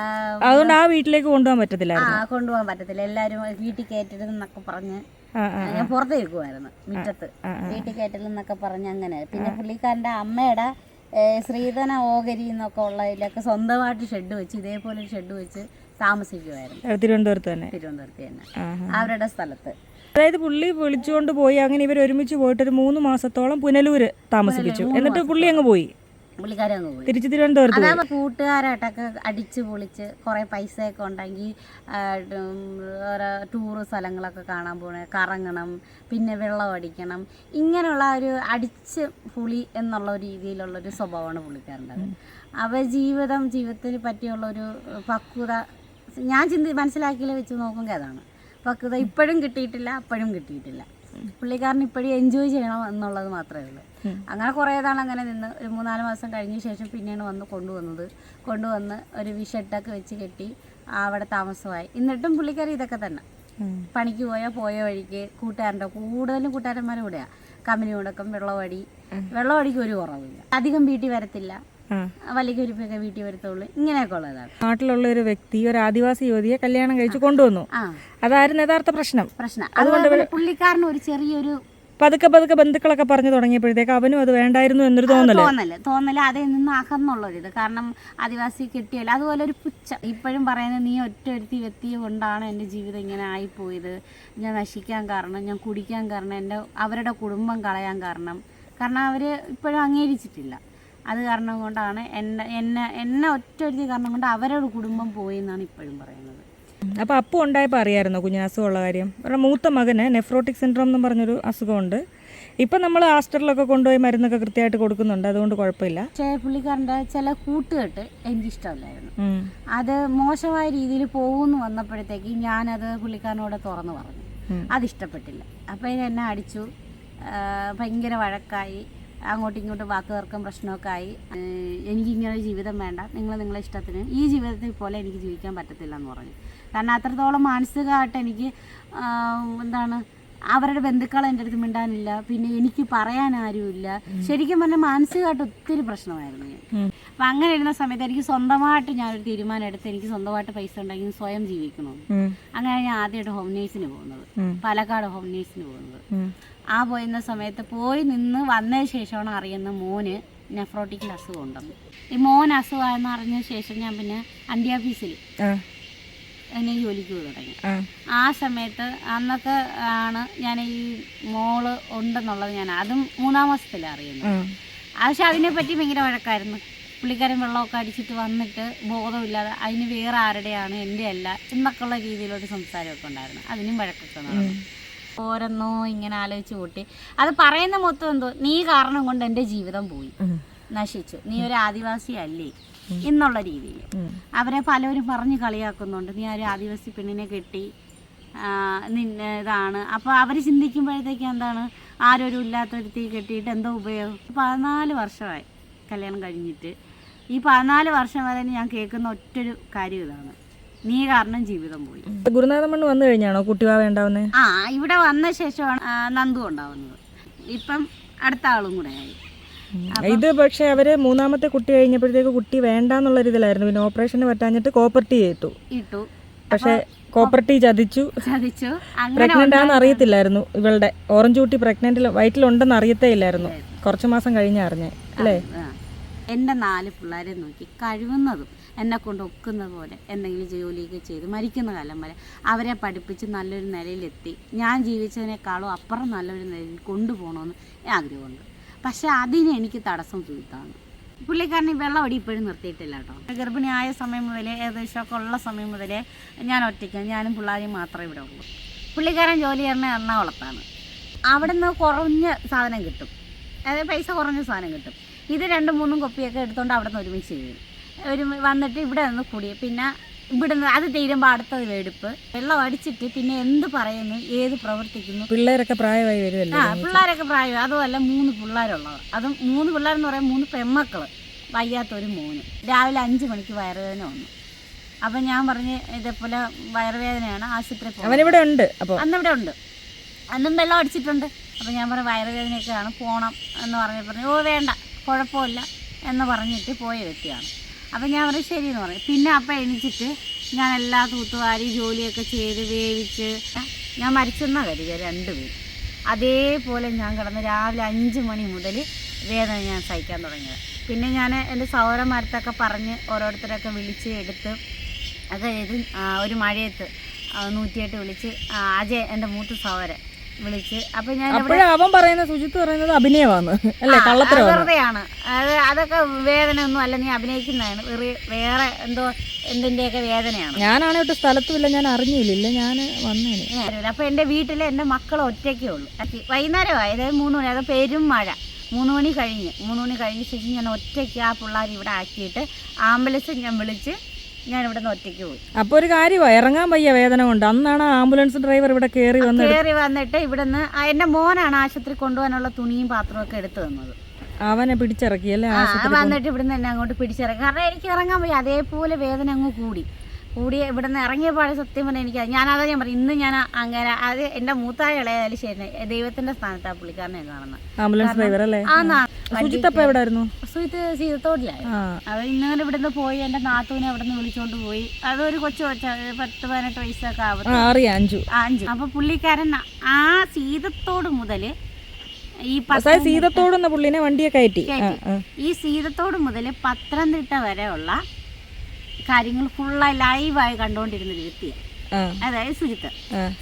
അതുകൊണ്ട് ആ വീട്ടിലേക്ക് കൊണ്ടുപോകാൻ ആ പറ്റത്തില്ലായിരുന്നു കൊണ്ടുപോകാൻ പറ്റത്തില്ല. എല്ലാരും വീട്ടിൽ കയറ്റരുതെന്നൊക്കെ പറഞ്ഞ് ആ ആ ഞാൻ പുറത്ത് നിൽക്കുമായിരുന്നു മുറ്റത്ത്. വീട്ടിൽ വീട്ടിൽ കയറ്റലെന്നൊക്കെ പറഞ്ഞ് അങ്ങനെ. പിന്നെ പുള്ളിക്കാരന്റെ അമ്മയുടെ ശ്രീധന ഓഹരി എന്നൊക്കെ ഉള്ളതിലൊക്കെ സ്വന്തമായിട്ട് ഷെഡ് വെച്ച് ഇതേപോലെ ഷെഡ് വെച്ച് താമസിക്കുമായിരുന്നു ആ, തിരുവനന്തപുരത്ത് തന്നെ. തിരുവനന്തപുരത്ത് തന്നെ. ആ ആ. അവരുടെ സ്ഥലത്ത്. അതായത് പുള്ളി വിളിച്ചുകൊണ്ട് പോയി. അങ്ങനെ ഇവർ ഒരുമിച്ച് പോയിട്ട് ഒരു മൂന്ന് മാസത്തോളം പുനലൂര് താമസിപ്പിച്ചു. എന്നിട്ട് പുള്ളി അങ്ങ് പോയി. പോയി. തിരിച്ച് തിരുവനന്തപുരത്ത്. അതാ കൂട്ടുകാരായിട്ടൊക്കെ അടിച്ച് പൊളിച്ച് കുറേ പൈസയൊക്കെ ഉണ്ടെങ്കിൽ ടൂറ് സ്ഥലങ്ങളൊക്കെ കാണാൻ പോകണം കറങ്ങണം പിന്നെ വെള്ളം അടിക്കണം. ഇങ്ങനെയുള്ള ഒരു അടിച്ച് പുളി എന്നുള്ള ഒരു രീതിയിലുള്ളൊരു സ്വഭാവമാണ് പുള്ളിക്കാരന്റെ അവ ജീവിതം ജീവിതത്തിന് പറ്റിയുള്ളൊരു പക്വത ഞാൻ ചിന്തി മനസ്സിലാക്കിയില്ല വെച്ച് നോക്കുമ്പോൾ അതാണ്. പക്വത ഇപ്പോഴും കിട്ടിയിട്ടില്ല അപ്പോഴും കിട്ടിയിട്ടില്ല. പുള്ളിക്കാരൻ ഇപ്പോഴും എൻജോയ് ചെയ്യണം എന്നുള്ളത് മാത്രമേ ഉള്ളൂ. അങ്ങനെ കുറേ നാൾ അങ്ങനെ നിന്ന് ഒരു മൂന്നാൽ മാസം കഴിഞ്ഞ ശേഷം പിന്നെയാണ് വന്ന് കൊണ്ടുവന്നത്. കൊണ്ടുവന്ന് ഒരു വിഷട്ടൊക്കെ വെച്ച് കെട്ടി അവിടെ താമസമായി. എന്നിട്ടും പുള്ളിക്കാരി ഇതൊക്കെ തന്നെ. പണിക്ക് പോയാൽ പോയ വഴിക്ക് കൂട്ടുകാരന്റെ കൂടുതലും കൂട്ടുകാരന്മാരും കൂടെയാണ് കമ്പനി മുടക്കം വെള്ളമടി വെള്ളമടിക്ക് ഒരു കുറവില്ല. അധികം വീട്ടിൽ വരത്തില്ല. വലിയ വലിയൊരുപ്പൊക്കെ വീട്ടിൽ വരത്തുള്ളൂ. ഇങ്ങനെയൊക്കെ ഉള്ളതാണ്. നാട്ടിലുള്ള ഒരു വ്യക്തി ഒരു ആദിവാസി യുവതിയെ കല്യാണം കഴിച്ച് കൊണ്ടുവന്നു. അതായിരുന്നു യഥാർത്ഥ പ്രശ്നം. പ്രശ്നം. അതുകൊണ്ട് പുള്ളിക്കാരന് ഒരു ചെറിയൊരു പതുക്കെ പതുക്കെ ബന്ധുക്കളൊക്കെ പറഞ്ഞു തുടങ്ങിയപ്പോഴത്തേക്ക് അവനും അത് വേണ്ടായിരുന്നു എന്നൊരു തോന്നൽ. തോന്നൽ. തോന്നൽ അതിൽ നിന്ന് അകന്നുള്ളൊരിത്. കാരണം ആദിവാസി കിട്ടിയല്ല. അതുപോലെ ഒരു പുച്ഛ. ഇപ്പോഴും പറയുന്നത് നീ ഒറ്റ ഒരുത്തി വ്യക്തിയെ കൊണ്ടാണ് എന്റെ ജീവിതം ഇങ്ങനെ ആയിപ്പോയത്. ഞാൻ നശിക്കാൻ കാരണം ഞാൻ കുടിക്കാൻ കാരണം എന്റെ അവരുടെ കുടുംബം കളയാൻ കാരണം. കാരണം അവർ ഇപ്പോഴും അംഗീകരിച്ചിട്ടില്ല. അത് കാരണം കൊണ്ടാണ് എന്നെ എന്നെ എന്നെ ഒറ്റ ഒരുത്തി കാരണം കൊണ്ട് അവരുടെ കുടുംബം പോയി എന്നാണ് ഇപ്പോഴും പറയുന്നത്. അപ്പോൾ അപ്പു ഉണ്ടായപ്പോൾ അറിയാമായിരുന്നോ കുഞ്ഞിന് അസുഖമുള്ള കാര്യം? അവരുടെ മൂത്ത മകന് നെഫ്രോട്ടിക് സിൻഡ്രോം എന്ന് പറഞ്ഞൊരു അസുഖമുണ്ട്. ഇപ്പം നമ്മൾ ഹാസ്റ്റലിലൊക്കെ കൊണ്ടുപോയി മരുന്നൊക്കെ കൃത്യമായിട്ട് കൊടുക്കുന്നുണ്ട്. അതുകൊണ്ട് കുഴപ്പമില്ല. പക്ഷേ പുള്ളിക്കാരന്റെ ചില കൂട്ടുകെട്ട് എനിക്കിഷ്ടമല്ലായിരുന്നു. അത് മോശമായ രീതിയിൽ പോകുമെന്ന് വന്നപ്പോഴത്തേക്ക് ഞാനത് പുള്ളിക്കാരനോട് തുറന്നു പറഞ്ഞു. അതിഷ്ടപ്പെട്ടില്ല. അപ്പോൾ എന്നെ അടിച്ചു. ഭയങ്കര വഴക്കായി. അങ്ങോട്ടും ഇങ്ങോട്ടും വാക്ക് തർക്കം പ്രശ്നമൊക്കെ ആയി. എനിക്കിങ്ങനെ ജീവിതം വേണ്ട. നിങ്ങൾ നിങ്ങളെ ഇഷ്ടത്തിന്. ഈ ജീവിതത്തിൽ പോലെ എനിക്ക് ജീവിക്കാൻ പറ്റത്തില്ല എന്ന് പറഞ്ഞു. കാരണം അത്രത്തോളം മാനസികമായിട്ട് എനിക്ക് എന്താണ് അവരുടെ ബന്ധുക്കൾ എന്റെ അടുത്ത് മിണ്ടാനില്ല. പിന്നെ എനിക്ക് പറയാൻ ആരുമില്ല. ശരിക്കും പറഞ്ഞാൽ മാനസികമായിട്ട് ഒത്തിരി പ്രശ്നമായിരുന്നു ഞാൻ. അപ്പം അങ്ങനെ ഇരുന്ന സമയത്ത് എനിക്ക് സ്വന്തമായിട്ട് ഞാനൊരു തീരുമാനം എടുത്ത് എനിക്ക് സ്വന്തമായിട്ട് പൈസ ഉണ്ടെങ്കിൽ സ്വയം ജീവിക്കണം. അങ്ങനെ ഞാൻ ആദ്യമായിട്ട് ഹോം നേഴ്സിന് പോകുന്നത്. പാലക്കാട് ഹോം നേഴ്സിന് പോകുന്നത്. ആ പോയിരുന്ന സമയത്ത് പോയി നിന്ന് വന്നതിന് ശേഷമാണ് അറിയുന്ന മോന് നെഫ്രോട്ടിക്കിൽ അസുഖം ഉണ്ടെന്ന്. ഈ മോൻ അസുഖമായെന്ന് അറിഞ്ഞ ശേഷം ഞാൻ പിന്നെ ആ. എന്നെ ജോലിക്ക് പോയി തുടങ്ങി ആ സമയത്ത് അന്നൊക്കെ ആണ് ഞാൻ ഈ മോൾ ഉണ്ടെന്നുള്ളത് ഞാൻ അതും മൂന്നാം മാസത്തിലാണ് അറിയുന്നത്. പക്ഷെ അതിനെപ്പറ്റി ഭയങ്കര വഴക്കായിരുന്നു. പുള്ളിക്കാരൻ വെള്ളമൊക്കെ അടിച്ചിട്ട് വന്നിട്ട് ബോധമില്ലാതെ അതിന് വേറെ ആരുടെയാണ് എന്റെ അല്ല എന്നൊക്കെ ഉള്ള രീതിയിലൊരു സംസാരമൊക്കെ ഉണ്ടായിരുന്നു. അതിനും വഴക്കൊക്കെ നടന്നു. ഓരോന്നോ ഇങ്ങനെ ആലോചിച്ച് കൂട്ടി. അത് പറയുന്ന മൊത്തം എന്തോ നീ കാരണം കൊണ്ട് എന്റെ ജീവിതം പോയി. നശിച്ചു. നീ ഒരു ആദിവാസി അല്ലേ? എന്നുള്ള രീതിയിൽ. അവരെ പലരും പറഞ്ഞ് കളിയാക്കുന്നുണ്ട്. നീ ഒരു ആദിവാസി പെണ്ണിനെ കെട്ടി നിന്നെ ഇതാണ്. അപ്പോൾ അവർ ചിന്തിക്കുമ്പോഴത്തേക്ക് എന്താണ്? ആരൊരു ഇല്ലാത്തൊരുത്തി കെട്ടിയിട്ട് എന്തോ ഉപയോഗം. പതിനാല് വർഷമായി കല്യാണം കഴിഞ്ഞിട്ട്. ഈ പതിനാല് വർഷം വരെ ഞാൻ കേൾക്കുന്ന ഒറ്റൊരു കാര്യം ഇതാണ്. നീ കാരണം ജീവിതം പോയി. ഗുരുനാഥൻ മണ്ണ് വന്നു കഴിഞ്ഞാണോ? കുട്ടിവാവ വേണ്ടാവുന്നത് ആ ഇവിടെ വന്ന ശേഷമാണ് നന്ദു ഉണ്ടാവുന്നത്. ഇപ്പം അടുത്ത ആളും കൂടെ ആയി. ഇത് പക്ഷെ അവർ മൂന്നാമത്തെ കുട്ടി കഴിഞ്ഞപ്പോഴത്തേക്ക് കുട്ടി വേണ്ടാന്നുള്ള ഇതിലായിരുന്നു. പിന്നെ ഓപ്പറേഷന് പറ്റാഞ്ഞിട്ട് കോപ്പർട്ടി ചെയ്തു ഇട്ടു. പക്ഷെ കോപ്പർട്ടി ചതിച്ചു. ചതിച്ചു. പ്രഗ്നന്റ് ആണെന്ന് അറിയത്തില്ലായിരുന്നു. ഇവളുടെ ഓറഞ്ച് കുട്ടി പ്രഗ്നന്റ് വയറ്റിലുണ്ടെന്ന് അറിയത്തേ ഇല്ലായിരുന്നു. കുറച്ച് മാസം കഴിഞ്ഞ അറിഞ്ഞേ. അല്ലേ? എന്റെ എന്റെ നാല് പിള്ളേരെ നോക്കി കഴിവുന്നതും എന്നെ കൊണ്ട് ഒക്കുന്ന പോലെ എന്തെങ്കിലും ജോലിയൊക്കെ ചെയ്ത് മരിക്കുന്ന കാലം വരെ അവരെ പഠിപ്പിച്ച് നല്ലൊരു നിലയിലെത്തി. ഞാൻ ജീവിച്ചതിനേക്കാളും അപ്പുറം നല്ലൊരു നിലയിൽ കൊണ്ടുപോകണമെന്ന് ആഗ്രഹമുണ്ട്. പക്ഷെ അതിന് എനിക്ക് തടസ്സം തീർത്താണ് പുള്ളിക്കാരൻ ഈ അടി ഇപ്പോഴും നിർത്തിയിട്ടില്ല കേട്ടോ. ഗർഭിണിയായ സമയം മുതലേ ഏകദേശമൊക്കെ ഉള്ള സമയം മുതലേ ഞാൻ ഒറ്റയ്ക്ക് ഞാനും പിള്ളേരെയും മാത്രമേ ഇവിടെ ഉള്ളൂ. പുള്ളിക്കാരൻ ജോലി ചെയ്യുന്ന എറണാകുളത്താണ്. അവിടെ നിന്ന് കുറഞ്ഞ സാധനം കിട്ടും. അതായത് പൈസ കുറഞ്ഞ സാധനം കിട്ടും. ഇത് രണ്ടും മൂന്നും കൊപ്പിയൊക്കെ എടുത്തുകൊണ്ട് അവിടെ നിന്ന് ഒരുമിച്ച് ചെയ്യും. ഒരു വന്നിട്ട് ഇവിടെ നിന്ന് കുടി പിന്നെ ഇവിടെ അത് തീരുമ്പോൾ അടുത്തത് വെടുപ്പ് വെള്ളം അടിച്ചിട്ട് പിന്നെ എന്ത് പറയുന്നു ഏത് പ്രവർത്തിക്കുന്നു. പിള്ളേരൊക്കെ പ്രായമായി വരുമല്ലോ ആ പിള്ളേരൊക്കെ പ്രായം അതുമല്ല മൂന്ന് പിള്ളേരുള്ളത് അതും മൂന്ന് പിള്ളേരെന്ന് പറയാൻ മൂന്ന് പെമ്മക്കൾ വയ്യാത്തൊരു മോന്. രാവിലെ അഞ്ച് മണിക്ക് വയറുവേദന വന്നു. അപ്പം ഞാൻ പറഞ്ഞ് ഇതേപോലെ വയറുവേദനയാണ് ആശുപത്രി അവനിവിടെ ഉണ്ട് അപ്പോൾ അന്നിവിടെ ഉണ്ട്. അന്നും വെള്ളം അടിച്ചിട്ടുണ്ട്. അപ്പം ഞാൻ പറഞ്ഞു വയറുവേദനയൊക്കെയാണ് പോകണം എന്ന് പറഞ്ഞ് പറഞ്ഞു ഓ വേണ്ട കുഴപ്പമില്ല എന്ന് പറഞ്ഞിട്ട് പോയ വ്യക്തിയാണ് അപ്പം ഞാൻ പറയും ശരിയെന്ന് പറയും പിന്നെ അപ്പം എണീച്ചിട്ട് ഞാൻ എല്ലാ തൂത്തുവാരി ജോലിയൊക്കെ ചെയ്ത് വേവിച്ച് ഞാൻ മരിച്ചെന്നാ കരുതിയ രണ്ടുപേരും. അതേപോലെ ഞാൻ കിടന്ന് രാവിലെ അഞ്ച് മണി മുതൽ വേദന ഞാൻ സഹിക്കാൻ തുടങ്ങിയത്. പിന്നെ ഞാൻ എന്റെ സൗരമരത്തൊക്കെ പറഞ്ഞ് ഓരോരുത്തരൊക്കെ വിളിച്ച് എടുത്ത് അത് ഒരു മഴയത്ത് നൂറ്റിയെട്ട് വിളിച്ച് അജയ് എന്റെ മൂത്ത സഹോദരൻ വിളിച്ച്. അപ്പൊ ഞാൻ അപ്പോഴും അവൻ പറയുന്ന സുജിത്ത് പറയുന്നത് അഭിനയമാണ് അല്ലേ? വെറുതെയാണ്. അത് അതൊക്കെ വേദന ഒന്നും അല്ല നീ അഭിനയിക്കുന്നതാണ്. വെറു വേറെ എന്തോ എന്തിന്റെയൊക്കെ വേദനയാണ്. ഞാനാണെ ഒട്ട് സ്ഥലത്തുമില്ല ഞാൻ അറിഞ്ഞില്ല. ഞാൻ വന്നേനെ. അപ്പൊ എന്റെ വീട്ടിലെ എന്റെ മക്കൾ ഒറ്റയ്ക്കേ ഉള്ളൂ. വൈകുന്നേരം ആയത് മൂന്ന് മണി അത് പെരും മഴ. മൂന്ന് മണി കഴിഞ്ഞ് മൂന്ന് മണി കഴിഞ്ഞ ശേഷം ഞാൻ ഒറ്റയ്ക്ക് ആ പിള്ളേർ ഇവിടെ ആക്കിയിട്ട് ആംബുലൻസ് ഞാൻ വിളിച്ച് ഞാൻ ഇവിടെ നിന്ന് ഒറ്റയ്ക്ക് പോയി. അപ്പൊ ഒരു കാര്യമാണ് ഇറങ്ങാൻ വയ്യ വേദന കൊണ്ട്. അന്നാണ് ആംബുലൻസ് ഡ്രൈവർ ഇവിടെ കയറി വന്നത്. കയറി വന്നിട്ട് ഇവിടുന്ന് എന്റെ മോനാണ് ആശുപത്രി കൊണ്ടുപോകാനുള്ള തുണിയും പാത്രവും ഒക്കെ എടുത്തു തന്നത്. അവനെ പിടിച്ചിറക്കി അല്ലേ ആ, വന്നിട്ട് ഇവിടുന്ന് എന്നെ അങ്ങോട്ട് പിടിച്ചിറക്കി. കാരണം എനിക്ക് ഇറങ്ങാൻ വയ്യ അതേപോലെ വേദന അങ്ങ് കൂടി. കൂടി ഇവിടെ നിന്ന് ഇറങ്ങിയപ്പോഴും സത്യം പറഞ്ഞാൽ എനിക്ക് ഞാനതാ ഞാൻ പറയും ഇന്ന് ഞാൻ അങ്ങനെ അത് എന്റെ മൂത്തായ ഇളയായാലും ശരി ദൈവത്തിന്റെ സ്ഥാനത്താ പുള്ളിക്കാരനെ കാണുന്നത് ആംബുലൻസ് ഡ്രൈവർ അല്ലേ ആ നാ സുജിത്ത് ആ. അത് ഇന്നലെ ഇവിടുന്ന് പോയി എന്റെ നാത്തൂനെ അവിടെ നിന്ന് വിളിച്ചോണ്ട് പോയി. അതൊരു കൊച്ചു കൊച്ച പത്ത് പതിനെട്ട് വയസ്സൊക്കെ ആവത്ത് അഞ്ചു അഞ്ചു അപ്പൊ പുള്ളിക്കാരൻ ആ സീതത്തോട് മുതൽ ഈ സീതത്തോടുന്ന പുള്ളിനെ വണ്ടിയെ കയറ്റി. ഈ സീതത്തോട് മുതൽ പത്തനംതിട്ട വരെയുള്ള കാര്യങ്ങൾ ഫുള്ളായി ലൈവായി കണ്ടുകൊണ്ടിരുന്ന ഒരു വ്യക്തിയാണ് അതായത് സുജിത്ത്.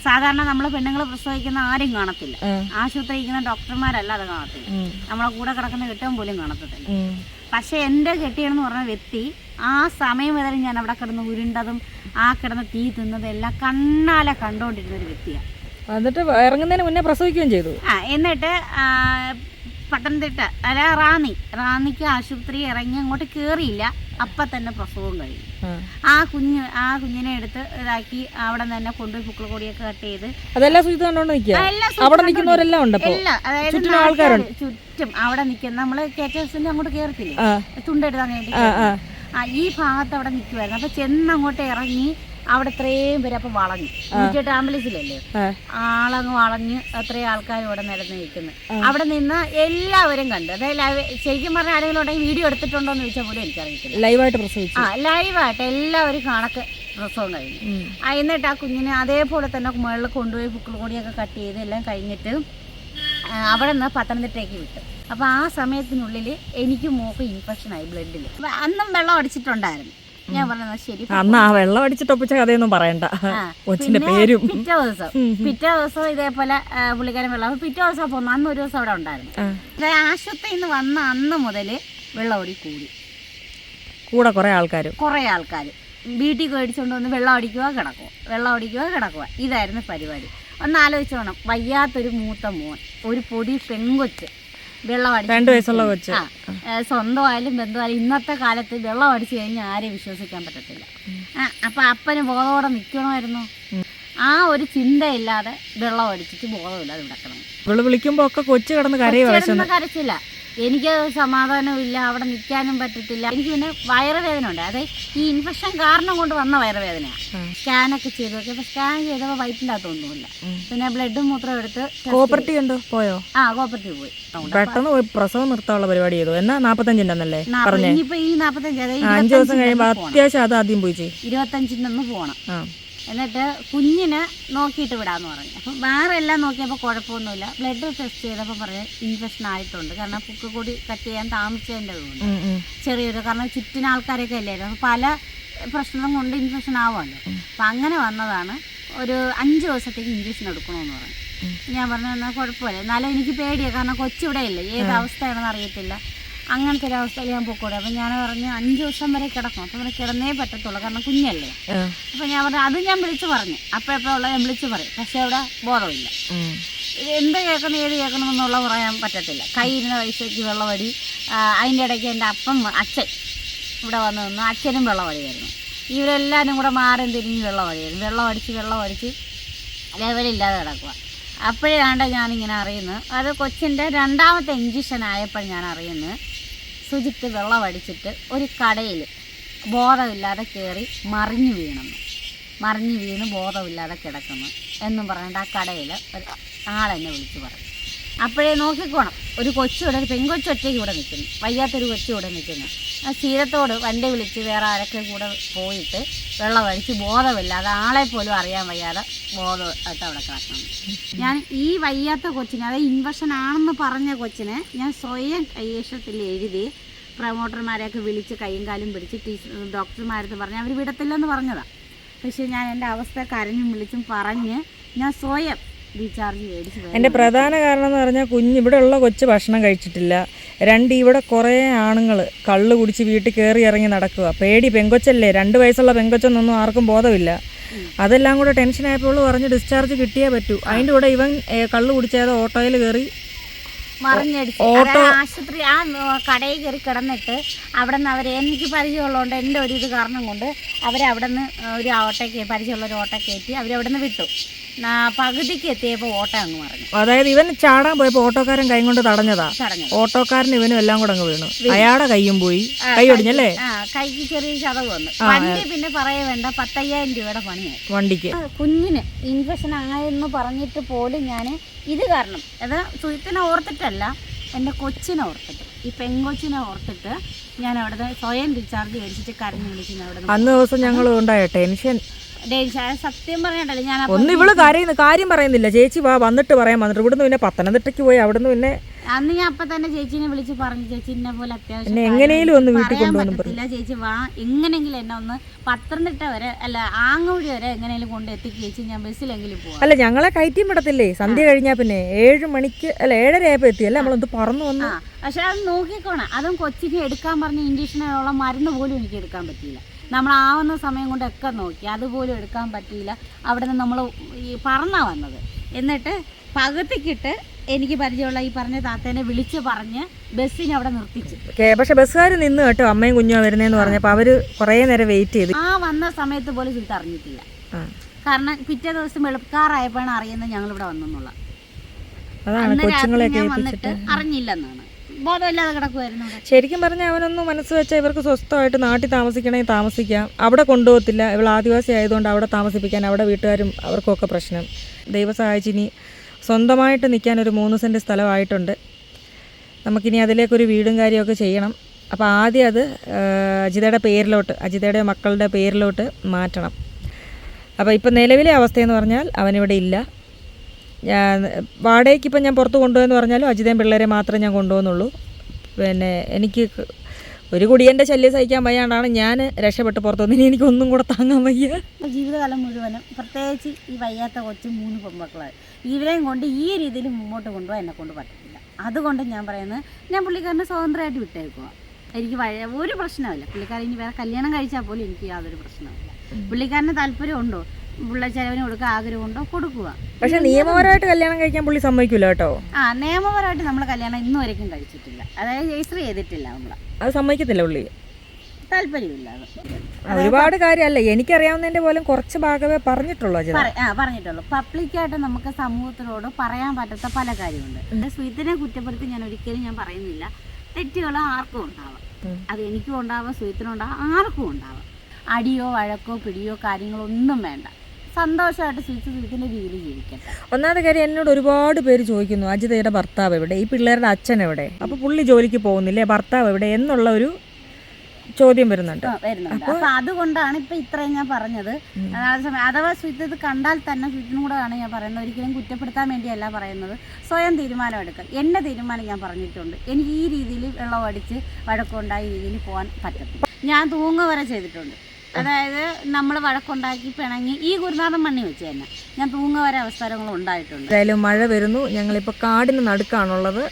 സാധാരണ നമ്മൾ പെണ്ണുങ്ങളെ പ്രസവിക്കുന്ന ആരും കാണത്തില്ല. ആശുപത്രി ഇരിക്കുന്ന ഡോക്ടർമാരല്ല അത് കാണത്തില്ല. നമ്മളെ കൂടെ കിടക്കുന്ന കെട്ടവും പോലും കാണത്തില്ല. പക്ഷെ എന്റെ കെട്ടിയെന്ന് പറഞ്ഞ വ്യക്തി ആ സമയം വരെ ഞാൻ അവിടെ കിടന്ന് ഉരുണ്ടതും ആ കിടന്ന് തീ തിന്നതും എല്ലാം കണ്ണാലെ കണ്ടുകൊണ്ടിരുന്ന ഒരു വ്യക്തിയാണ് എന്നിട്ട് ഇറങ്ങുന്നതിന് മുന്നേ പ്രസവിക്കുകയും ചെയ്തു. ആ എന്നിട്ട് പത്തനംതിട്ട അല്ല റാന്നി. റാന്നിക്ക് ആശുപത്രി ഇറങ്ങി അങ്ങോട്ട് കയറിയില്ല അപ്പം തന്നെ പ്രസവം കഴിഞ്ഞു. ആ. കുഞ്ഞ് ആ കുഞ്ഞിനെ എടുത്ത് ഇതാക്കി അവിടെ തന്നെ കൊണ്ടുപോയി പുക്കിളക്കൊടിയൊക്കെ കട്ട് ചെയ്ത് അതെല്ലാം കണ്ടോണ്ട് അവിടെ നിൽക്കുന്നവരെല്ലാം ഉണ്ട് അതായത്. ചുറ്റും അവിടെ നിൽക്കുന്ന നമ്മൾ കേറ്റേഴ്സിന്റെ അങ്ങോട്ട് കയറത്തില്ലേ ആ. തുണ്ടെടുത്താൻ വേണ്ടി ആ ഈ ഭാഗത്ത് അവിടെ നിൽക്കുമായിരുന്നു അപ്പൊ ചെന്ന് അങ്ങോട്ട് ഇറങ്ങി അവിടെ ഇത്രയും പേര് അപ്പൊ വളഞ്ഞു. നൂറ്റിയെട്ട് ആംബുലൻസിലല്ലേ. ആളങ്ങ് വളഞ്ഞ് അത്രയും ആൾക്കാർ ഇവിടെ നിരന്ന് നിൽക്കുന്നു. അവിടെ നിന്ന് എല്ലാവരും കണ്ടു അതായത് ശരിക്കും പറഞ്ഞ ആരെങ്കിലും ഉണ്ടെങ്കിൽ വീഡിയോ എടുത്തിട്ടുണ്ടോ എന്ന് ചോദിച്ചാൽ പോലും എനിക്കറിയത്തില്ല. ലൈവായിട്ട് ആ ലൈവായിട്ട് എല്ലാവരും കണക്ക് പ്രസവം കഴിഞ്ഞു. എന്നിട്ട് ആ കുഞ്ഞിനെ അതേപോലെ തന്നെ മുകളിൽ കൊണ്ടുപോയി പുക്കിൾ കൂടിയൊക്കെ കട്ട് ചെയ്ത് എല്ലാം കഴിഞ്ഞിട്ട് അവിടെ നിന്ന് പത്തനംതിട്ടയ്ക്ക് വിട്ടു. അപ്പോൾ ആ സമയത്തിനുള്ളിൽ എനിക്ക് മോക്ക് ഇൻഫെക്ഷൻ ആയി ബ്ലഡിൽ അന്നും വെള്ളം അടിച്ചിട്ടുണ്ടായിരുന്നു. ഞാൻ പറഞ്ഞത് ശരി അന്ന് ആ വെള്ളം അടിച്ചിട്ട് ഒപ്പിച്ച കഥയൊന്നും പറയണ്ട. *laughs* കൊച്ചിന്റെ പേരും. പിറ്റേ ദിവസം പിറ്റേ ദിവസം ഇതേപോലെ പുള്ളിക്കാരൻ വെള്ളം. പിറ്റേ ദിവസം പോന്നു. അന്ന് ഒരു ദിവസം അവിടെ ഉണ്ടായിരുന്നു. ആശുപത്രിയിൽ നിന്ന് വന്ന അന്ന് മുതൽ വെള്ളം ഓടി കൂടി. കൂടെ കുറെ ആൾക്കാർ കുറേ ആൾക്കാർ വീട്ടിൽ മേടിച്ചുകൊണ്ട് വന്ന് വെള്ളം അടിക്കുക കിടക്കുക വെള്ളം അടിക്കുക കിടക്കുക ഇതായിരുന്നു പരിപാടി. ഒന്ന് ആലോചിച്ചോണം വയ്യാത്തൊരു മൂത്ത മോൻ. ഒരു പൊടി പെൺകൊച്ച്. വെള്ളം അടിച്ച് രണ്ടു വയസ്സുള്ള കൊച്ച്. സ്വന്തമായാലും ബന്ധുവായാലും ഇന്നത്തെ കാലത്ത് വെള്ളം അടിച്ചു കഴിഞ്ഞാൽ ആരെയും വിശ്വസിക്കാൻ പറ്റത്തില്ല. അപ്പൊ അപ്പം അപ്പന് ബോധവോടെ നിൽക്കണമായിരുന്നു ആ ഒരു ചിന്തയില്ലാതെ വെള്ളം അടിച്ചിട്ട് ബോധമില്ലാതെ കിടക്കണം. ഇവൾ വിളിക്കുമ്പോ ഒക്കെ കൊച്ചു കിടന്ന് കരച്ചില്ല. എനിക്ക് സമാധാനമില്ല അവിടെ നിൽക്കാനും പറ്റത്തില്ല. എനിക്ക് പിന്നെ വയറുവേദന ഉണ്ട്. അതായത് ഈ ഇൻഫെക്ഷൻ കാരണം കൊണ്ട് വന്ന വയറുവേദനയാണ് സ്കാനൊക്കെ ചെയ്തു നോക്കി അപ്പൊ സ്കാൻ ചെയ്തപ്പോൾ വയറ്റിന്റെ അകത്തൊന്നുമില്ല പിന്നെ ബ്ലഡും മൂത്രം എടുത്ത് കോപ്പർട്ടി ഉണ്ടോ? പോയോ? ആ കോപ്പർട്ടി പോയി. പെട്ടെന്ന് പോയി പ്രസവം നിർത്താനുള്ള പരിപാടി ചെയ്തു. എന്നാ നാപ്പത്തഞ്ചിന്റെ ഇനിയിപ്പോ ഈ നാപ്പത്തഞ്ച് അഞ്ചു ദിവസം കഴിയുമ്പോ ഇരുപത്തഞ്ചിന്റെ അത്യാവശ്യം അത് ആദ്യം പോയി ചെയ്യും. ഇരുപത്തഞ്ചിന്റെ ഒന്ന് പോകണം എന്നിട്ട് കുഞ്ഞിനെ നോക്കിയിട്ട് വിടാമെന്ന് പറഞ്ഞു. അപ്പം വേറെ എല്ലാം നോക്കിയപ്പോൾ കുഴപ്പമൊന്നുമില്ല. ബ്ലഡ് ടെസ്റ്റ് ചെയ്തപ്പോൾ പറഞ്ഞു ഇൻഫെക്ഷൻ ആയിട്ടുണ്ട്. കാരണം പുക്ക് കൂടി കട്ട് ചെയ്യാൻ താമസിച്ചതിന്റെ അതുകൊണ്ട് ഉം, ഉം. ചെറിയൊരു കാരണം ചുറ്റിന് ആൾക്കാരൊക്കെ അല്ലായിരുന്നു അപ്പോൾ പല പ്രശ്നം കൊണ്ട് ഇൻഫെക്ഷൻ ആവുമല്ലോ. അപ്പം അങ്ങനെ വന്നതാണ് ഒരു അഞ്ച് ദിവസത്തേക്ക് ഇഞ്ചക്ഷൻ എടുക്കണമെന്ന് പറഞ്ഞു. ഞാൻ പറഞ്ഞു എന്നാൽ കുഴപ്പമില്ല. എന്നാലും എനിക്ക് പേടിയാണ് കാരണം കൊച്ചിവിടെ ഇല്ല? ഏത് അവസ്ഥയാണെന്ന് അറിയത്തില്ല. അങ്ങനത്തെ ഒരു അവസ്ഥയിൽ ഞാൻ പോയിക്കൂടെ അപ്പം ഞാൻ പറഞ്ഞു അഞ്ച് ദിവസം വരെ കിടക്കും അപ്പം ഇവിടെ കിടന്നേ പറ്റത്തുള്ളൂ. കാരണം കുഞ്ഞല്ലേ. അപ്പം ഞാൻ പറഞ്ഞു അത് ഞാൻ വിളിച്ച് പറഞ്ഞു. അപ്പം എപ്പോഴുള്ള ഞാൻ വിളിച്ച് പറയും. പക്ഷേ അവിടെ ബോധമില്ല. എന്ത് കേൾക്കണം ഏത് കേൾക്കണം എന്നുള്ള പറയാൻ പറ്റത്തില്ല. കൈ ഇരുന്ന പൈസയ്ക്ക് വെള്ളമടി. ആ, അതിന്റെ ഇടയ്ക്ക് എന്റെ അപ്പം അച്ഛൻ ഇവിടെ വന്ന് നിന്നു. അച്ഛനും വെള്ളമടിയായിരുന്നു. ഇവരെല്ലാവരും കൂടെ മാറി തിരിഞ്ഞ് വെള്ളമടിയായിരുന്നു. വെള്ളം അടിച്ച് വെള്ളം അടിച്ച് ലെവലില്ലാതെ കിടക്കുക അപ്പോഴാണ്ട് ഞാനിങ്ങനെ അറിയുന്നത്. അത് കൊച്ചിന്റെ രണ്ടാമത്തെ ഇഞ്ചക്ഷൻ ആയപ്പോൾ ഞാൻ അറിയുന്നത്. സുജിത്ത് വെള്ളം അടിച്ചിട്ട് ഒരു കടയിൽ ബോധമില്ലാതെ കയറി മറിഞ്ഞു വീണെന്ന് മറിഞ്ഞു വീണ് ബോധമില്ലാതെ കിടക്കുന്നു എന്നും പറഞ്ഞിട്ട് ആ കടയിൽ ആളെന്നെ വിളിച്ച് പറഞ്ഞു. അപ്പോഴേ നോക്കിക്കോണം. ഒരു കൊച്ചു ഇവിടെ പെൺകൊച്ചു ഒറ്റയ്ക്ക് ഇവിടെ നിൽക്കുന്നു. വയ്യാത്തൊരു കൊച്ചു ഇവിടെ നിൽക്കുന്നു. ആ ശീലത്തോട് വണ്ടി വിളിച്ച് വേറെ ആരൊക്കെ കൂടെ പോയിട്ട് വെള്ളം അടിച്ച് ബോധമില്ലാതെ ആളെ പോലും അറിയാൻ വയ്യാതെ ബോധമായിട്ട് അവിടെ കിടക്കണം ഞാൻ ഈ വയ്യാത്ത കൊച്ചിനെ അതായത് ഇൻവെഷൻ ആണെന്ന് പറഞ്ഞ കൊച്ചിനെ ഞാൻ സ്വയം കൈയേഷത്തിൽ എഴുതി പ്രൊമോട്ടർമാരെയൊക്കെ വിളിച്ച് കൈയും കാലും പിടിച്ച് ടീച്ചർ ഡോക്ടർമാരടുത്ത് പറഞ്ഞ് അവർ വിടത്തില്ലെന്ന് പറഞ്ഞതാണ് പക്ഷേ ഞാൻ എന്റെ അവസ്ഥ കരഞ്ഞും വിളിച്ചും പറഞ്ഞ് ഞാൻ സ്വയം എന്റെ പ്രധാന കാരണം എന്ന് പറഞ്ഞാൽ കുഞ്ഞ് ഇവിടെ ഉള്ള കൊച്ച് ഭക്ഷണം കഴിച്ചിട്ടില്ല. രണ്ട് ഇവിടെ കുറേ ആണുങ്ങൾ കള്ള് കുടിച്ച് വീട്ടിൽ കയറി ഇറങ്ങി നടക്കുക. പേടി പെങ്കൊച്ചല്ലേ? രണ്ട് വയസ്സുള്ള പെങ്കൊച്ചെന്നൊന്നും ആർക്കും ബോധമില്ല. അതെല്ലാം കൂടെ ടെൻഷനായപ്പോൾ പറഞ്ഞ് ഡിസ്ചാർജ് കിട്ടിയേ പറ്റൂ. അതിന്റെ കൂടെ ഇവൻ കള്ള് കുടിച്ചാതെ ഓട്ടോയിൽ കയറി മറിഞ്ഞടിച്ച്. അതായത് ആശുപത്രി ആ കടയിൽ കയറി കിടന്നിട്ട് അവിടെ നിന്ന് അവർ എനിക്ക് പരിചയമുള്ളതുകൊണ്ട് എന്റെ ഒരു ഇത് കാരണം കൊണ്ട് അവരവിടെ നിന്ന് ഒരു ഓട്ടോ പരിചയമുള്ള ഒരു ഓട്ടോ കയറ്റി അവരവിടെ നിന്ന് വിട്ടു. പകുതിക്ക് എത്തിയപ്പോൾ ഓട്ടോ അങ്ങ് മറിഞ്ഞു. അതായത് ഇവൻ ചാടാൻ പോയപ്പോൾ ഓട്ടോക്കാരൻ കൈ കൊണ്ട് തടഞ്ഞതാ. ഓട്ടോക്കാരൻ ഇവനും എല്ലാം കൂടെ അങ്ങ് വീണു. അയാളുടെ കൈയും പോയി. കൈ ഒടിഞ്ഞല്ലേ കൈക്ക് ചെറിയ ചതവ് വന്നു. വണ്ടി പിന്നെ പറയ വേണ്ട പത്തയ്യായിരം രൂപയുടെ പണിയായി. വണ്ടിക്ക്. കുഞ്ഞിന് ഇൻഫെക്ഷൻ ആയെന്ന് പറഞ്ഞിട്ട് പോലും ഞാൻ ഇത് കാരണം അത് സുഹൃത്തിനെ ഓർത്തിട്ടല്ല എന്റെ കൊച്ചിനെ ഓർത്തിട്ട് ഈ പെങ്കൊച്ചിനെ ഓർത്തിട്ട് ഞാൻ അവിടെ സ്വയം റീചാർജ് മേടിച്ചിട്ട് കരഞ്ഞു വിളിക്കുന്നു അവിടെ അന്ന് ദിവസം ഞങ്ങൾ ഉണ്ടായ ടെൻഷൻ. സത്യം പറഞ്ഞിട്ടല്ല ഞാൻ ഒന്ന് ഇവൾ കാര്യം കാര്യം പറയുന്നില്ല. ചേച്ചി വാ വന്നിട്ട് പറയാൻ വന്നിട്ട് ഇവിടുന്ന് പിന്നെ പത്തനംതിട്ടയ്ക്ക് പോയി അവിടുന്ന് പിന്നെ അന്ന് ഞാൻ അപ്പൊ തന്നെ ചേച്ചിനെ വിളിച്ച് പറഞ്ഞു. ചേച്ചി എന്നെ പോലെ അത്യാവശ്യം എങ്ങനെയും ഒന്ന് വീട്ടിൽ കൊണ്ടുവന്ന് പറ്റത്തില്ല. ചേച്ചി വാ എങ്ങനെങ്കിലും എന്നെ ഒന്ന് പത്തനംതിട്ട വരെ അല്ല ആങ്ങൂടി വരെ എങ്ങനെയും കൊണ്ട് എത്തിക്ക് ചേച്ചി ഞാൻ ബസ്സിലെങ്കിലും പോവാം. അല്ല ഞങ്ങളെ കയറ്റിയും വിടത്തില്ലേ? സന്ധ്യ കഴിഞ്ഞാ പിന്നെ ഏഴ് മണിക്ക് അല്ല ഏഴര ആയപ്പോ എത്തി. അല്ല? നമ്മളൊന്ന് പറന്നു വന്നു പക്ഷെ അത് നോക്കിക്കോണം. അതും കൊച്ചിനെ എടുക്കാൻ പറഞ്ഞ ഇഞ്ചക്ഷനുള്ള മരുന്ന് പോലും എനിക്ക് എടുക്കാൻ പറ്റിയില്ല. നമ്മൾ ആവുന്ന സമയം കൊണ്ടൊക്കെ നോക്കി. അതുപോലും എടുക്കാൻ പറ്റിയില്ല. അവിടെ നിന്ന് നമ്മൾ ഈ പറന്നാ വന്നത്. എന്നിട്ട് പകുതിക്കിട്ട് എനിക്ക് പരിചയമുള്ള ഈ പറഞ്ഞ താത്തേനെ വിളിച്ച് പറഞ്ഞ് ബസ്സിനെ അവിടെ നിർത്തിച്ചു. പക്ഷെ ബസ്സുകാർ നിന്ന് കേട്ടോ. അമ്മയും കുഞ്ഞോ വരുന്നതെന്ന് പറഞ്ഞപ്പോൾ അവർ കുറേ നേരം വെയിറ്റ് ചെയ്തു. ആ വന്ന സമയത്ത് പോലും സുൽത്ത് അറിഞ്ഞിട്ടില്ല കാരണം പിറ്റേ ദിവസം വെളുക്കാറായപ്പോഴാണ് അറിയുന്നത് ഞങ്ങളിവിടെ വന്നെന്നുള്ള. അതാണ് അന്ന് രാത്രി കൊച്ചുങ്ങളെ ഞാൻ വന്നിട്ട് അറിഞ്ഞില്ലെന്നാണ്. ശരിക്കും പറഞ്ഞാൽ അവനൊന്നും മനസ്സ് വെച്ചാൽ ഇവർക്ക് സ്വസ്ഥമായിട്ട് നാട്ടിൽ താമസിക്കണമെങ്കിൽ താമസിക്കാം. അവിടെ കൊണ്ടുപോകത്തില്ല. ഇവൾ ആദിവാസി ആയതുകൊണ്ട് അവിടെ താമസിപ്പിക്കാൻ അവിടെ വീട്ടുകാരും അവർക്കൊക്കെ പ്രശ്നം. ദൈവ സഹായിച്ചിനി സ്വന്തമായിട്ട് നിൽക്കാൻ ഒരു മൂന്ന് സെന്റ് സ്ഥലമായിട്ടുണ്ട്. നമുക്കിനി അതിലേക്കൊരു വീടും കാര്യമൊക്കെ ചെയ്യണം. അപ്പോൾ ആദ്യം അത് അജിതയുടെ പേരിലോട്ട് അജിതയുടെ മക്കളുടെ പേരിലോട്ട് മാറ്റണം. അപ്പോൾ ഇപ്പം നിലവിലെ അവസ്ഥയെന്ന് പറഞ്ഞാൽ അവനിവിടെ ഇല്ല. ഞാൻ വാടകയ്ക്ക് ഇപ്പം ഞാൻ പുറത്ത് കൊണ്ടുപോയെന്ന് പറഞ്ഞാലും അജിതയും പിള്ളേരെ മാത്രമേ ഞാൻ കൊണ്ടുപോകുന്നുള്ളൂ. പിന്നെ എനിക്ക് ഒരു കുടിയന്റെ ശല്യം സഹിക്കാൻ വയ്യാണ്ടാണ് ഞാൻ രക്ഷപ്പെട്ട് പുറത്ത് വന്നു ഇനി എനിക്കൊന്നും കൂടെ താങ്ങാൻ വയ്യ. ജീവിതകാലം മുഴുവനും പ്രത്യേകിച്ച് ഈ വയ്യാത്ത കൊച്ച് മൂന്ന് പെൺമക്കളാണ്. ഇവരെയും കൊണ്ട് ഈ രീതിയിൽ മുമ്പോട്ട് കൊണ്ടുപോകാൻ എന്നെ കൊണ്ട് പറ്റത്തില്ല. അതുകൊണ്ട് ഞാൻ പറയുന്നത് ഞാൻ പുള്ളിക്കാരനെ സ്വതന്ത്രമായിട്ട് വിട്ടേക്കുക. എനിക്ക് വഴ ഒരു പ്രശ്നമില്ല പുള്ളിക്കാരൻ ഇനി വേറെ കല്യാണം കഴിച്ചാൽ പോലും എനിക്ക് യാതൊരു പ്രശ്നമില്ല പുള്ളിക്കാരന് താല്പര്യമുണ്ടോ? പിള്ളേ ചെലവിന് കൊടുക്കുക ആഗ്രഹമുണ്ടോ? കൊടുക്കുക. പക്ഷെ നിയമപരമായിട്ട് കല്യാണം കഴിക്കാൻ പുള്ളി സമ്മതിക്കില്ല കേട്ടോ. ആ നിയമപരമായിട്ട് നമ്മൾ കല്യാണം ഇന്നു വരയ്ക്കും കഴിച്ചിട്ടില്ല. അതായത് രജിസ്റ്റർ ചെയ്തിട്ടില്ല നമ്മൾ അത് സമ്മതിക്കത്തില്ല പുള്ളി. താല്പര്യമില്ല ഒരുപാട് കാര്യമല്ല. എനിക്കറിയാവുന്നതിന്റെ പോലും കുറച്ച് ഭാഗമേ പറഞ്ഞിട്ടുള്ളൂ പറഞ്ഞിട്ടുള്ളൂ. പബ്ലിക്കായിട്ട് നമുക്ക് സമൂഹത്തിനോട് പറയാൻ പറ്റാത്ത പല കാര്യമുണ്ട്. സ്വീറ്റിനെ കുറ്റപ്പെടുത്തി ഞാൻ ഒരിക്കലും ഞാൻ പറയുന്നില്ല. തെറ്റുകൾ ആർക്കും ഉണ്ടാവാം. അത് എനിക്കും ഉണ്ടാവാം സ്വീറ്റിനും ഉണ്ടാവാം ആർക്കും ഉണ്ടാവാം. അടിയോ വഴക്കോ പിടിയോ കാര്യങ്ങളോ ഒന്നും വേണ്ട. സന്തോഷമായിട്ട് സ്വീറ്റിന്റെ രീതിയിൽ ജീവിക്കാം ഒന്നാമത്തെ കാര്യം എന്നോട് ഒരുപാട് പേര് ചോദിക്കുന്നു അജിതയുടെ ഭർത്താവ് എവിടെ? ഈ പിള്ളേരുടെ അച്ഛൻ എവിടെ? അപ്പോൾ പുള്ളി ജോലിക്ക് പോകുന്നില്ലേ? ഭർത്താവ് എവിടെ? എന്നുള്ള ഒരു ചോദ്യം വരുന്നുണ്ട്. അപ്പൊ അതുകൊണ്ടാണ് ഇപ്പൊ ഇത്രയും ഞാൻ പറഞ്ഞത്. അഥവാ സ്വിത്ത് ഇത് കണ്ടാൽ തന്നെ സ്വീറ്റിനും കൂടെ ആണ് ഞാൻ പറയുന്നത്. ഒരിക്കലും കുറ്റപ്പെടുത്താൻ വേണ്ടിയല്ല പറയുന്നത്. സ്വയം തീരുമാനം എടുക്കുക. എന്റെ തീരുമാനം ഞാൻ പറഞ്ഞിട്ടുണ്ട്. എനിക്ക് ഈ രീതിയിൽ വെള്ളം അടിച്ച് വഴക്കമുണ്ടായ രീതിയിൽ പോകാൻ പറ്റത്തില്ല. ഞാൻ തൂങ്ങ വരെ ചെയ്തിട്ടുണ്ട്. അതായത് നമ്മൾ വഴക്കുണ്ടാക്കി പിണങ്ങി ഈ ഗുരുനാഥൻ മണ്ണി വെച്ച് തന്നെ ഞാൻ തൂങ്ങ വരെ അവസരങ്ങളും ഉണ്ടായിട്ടുണ്ട്. എന്തായാലും മഴ വരുന്നു. ഞങ്ങളിപ്പോൾ കാടിന് നടുക്കാണുള്ളത്.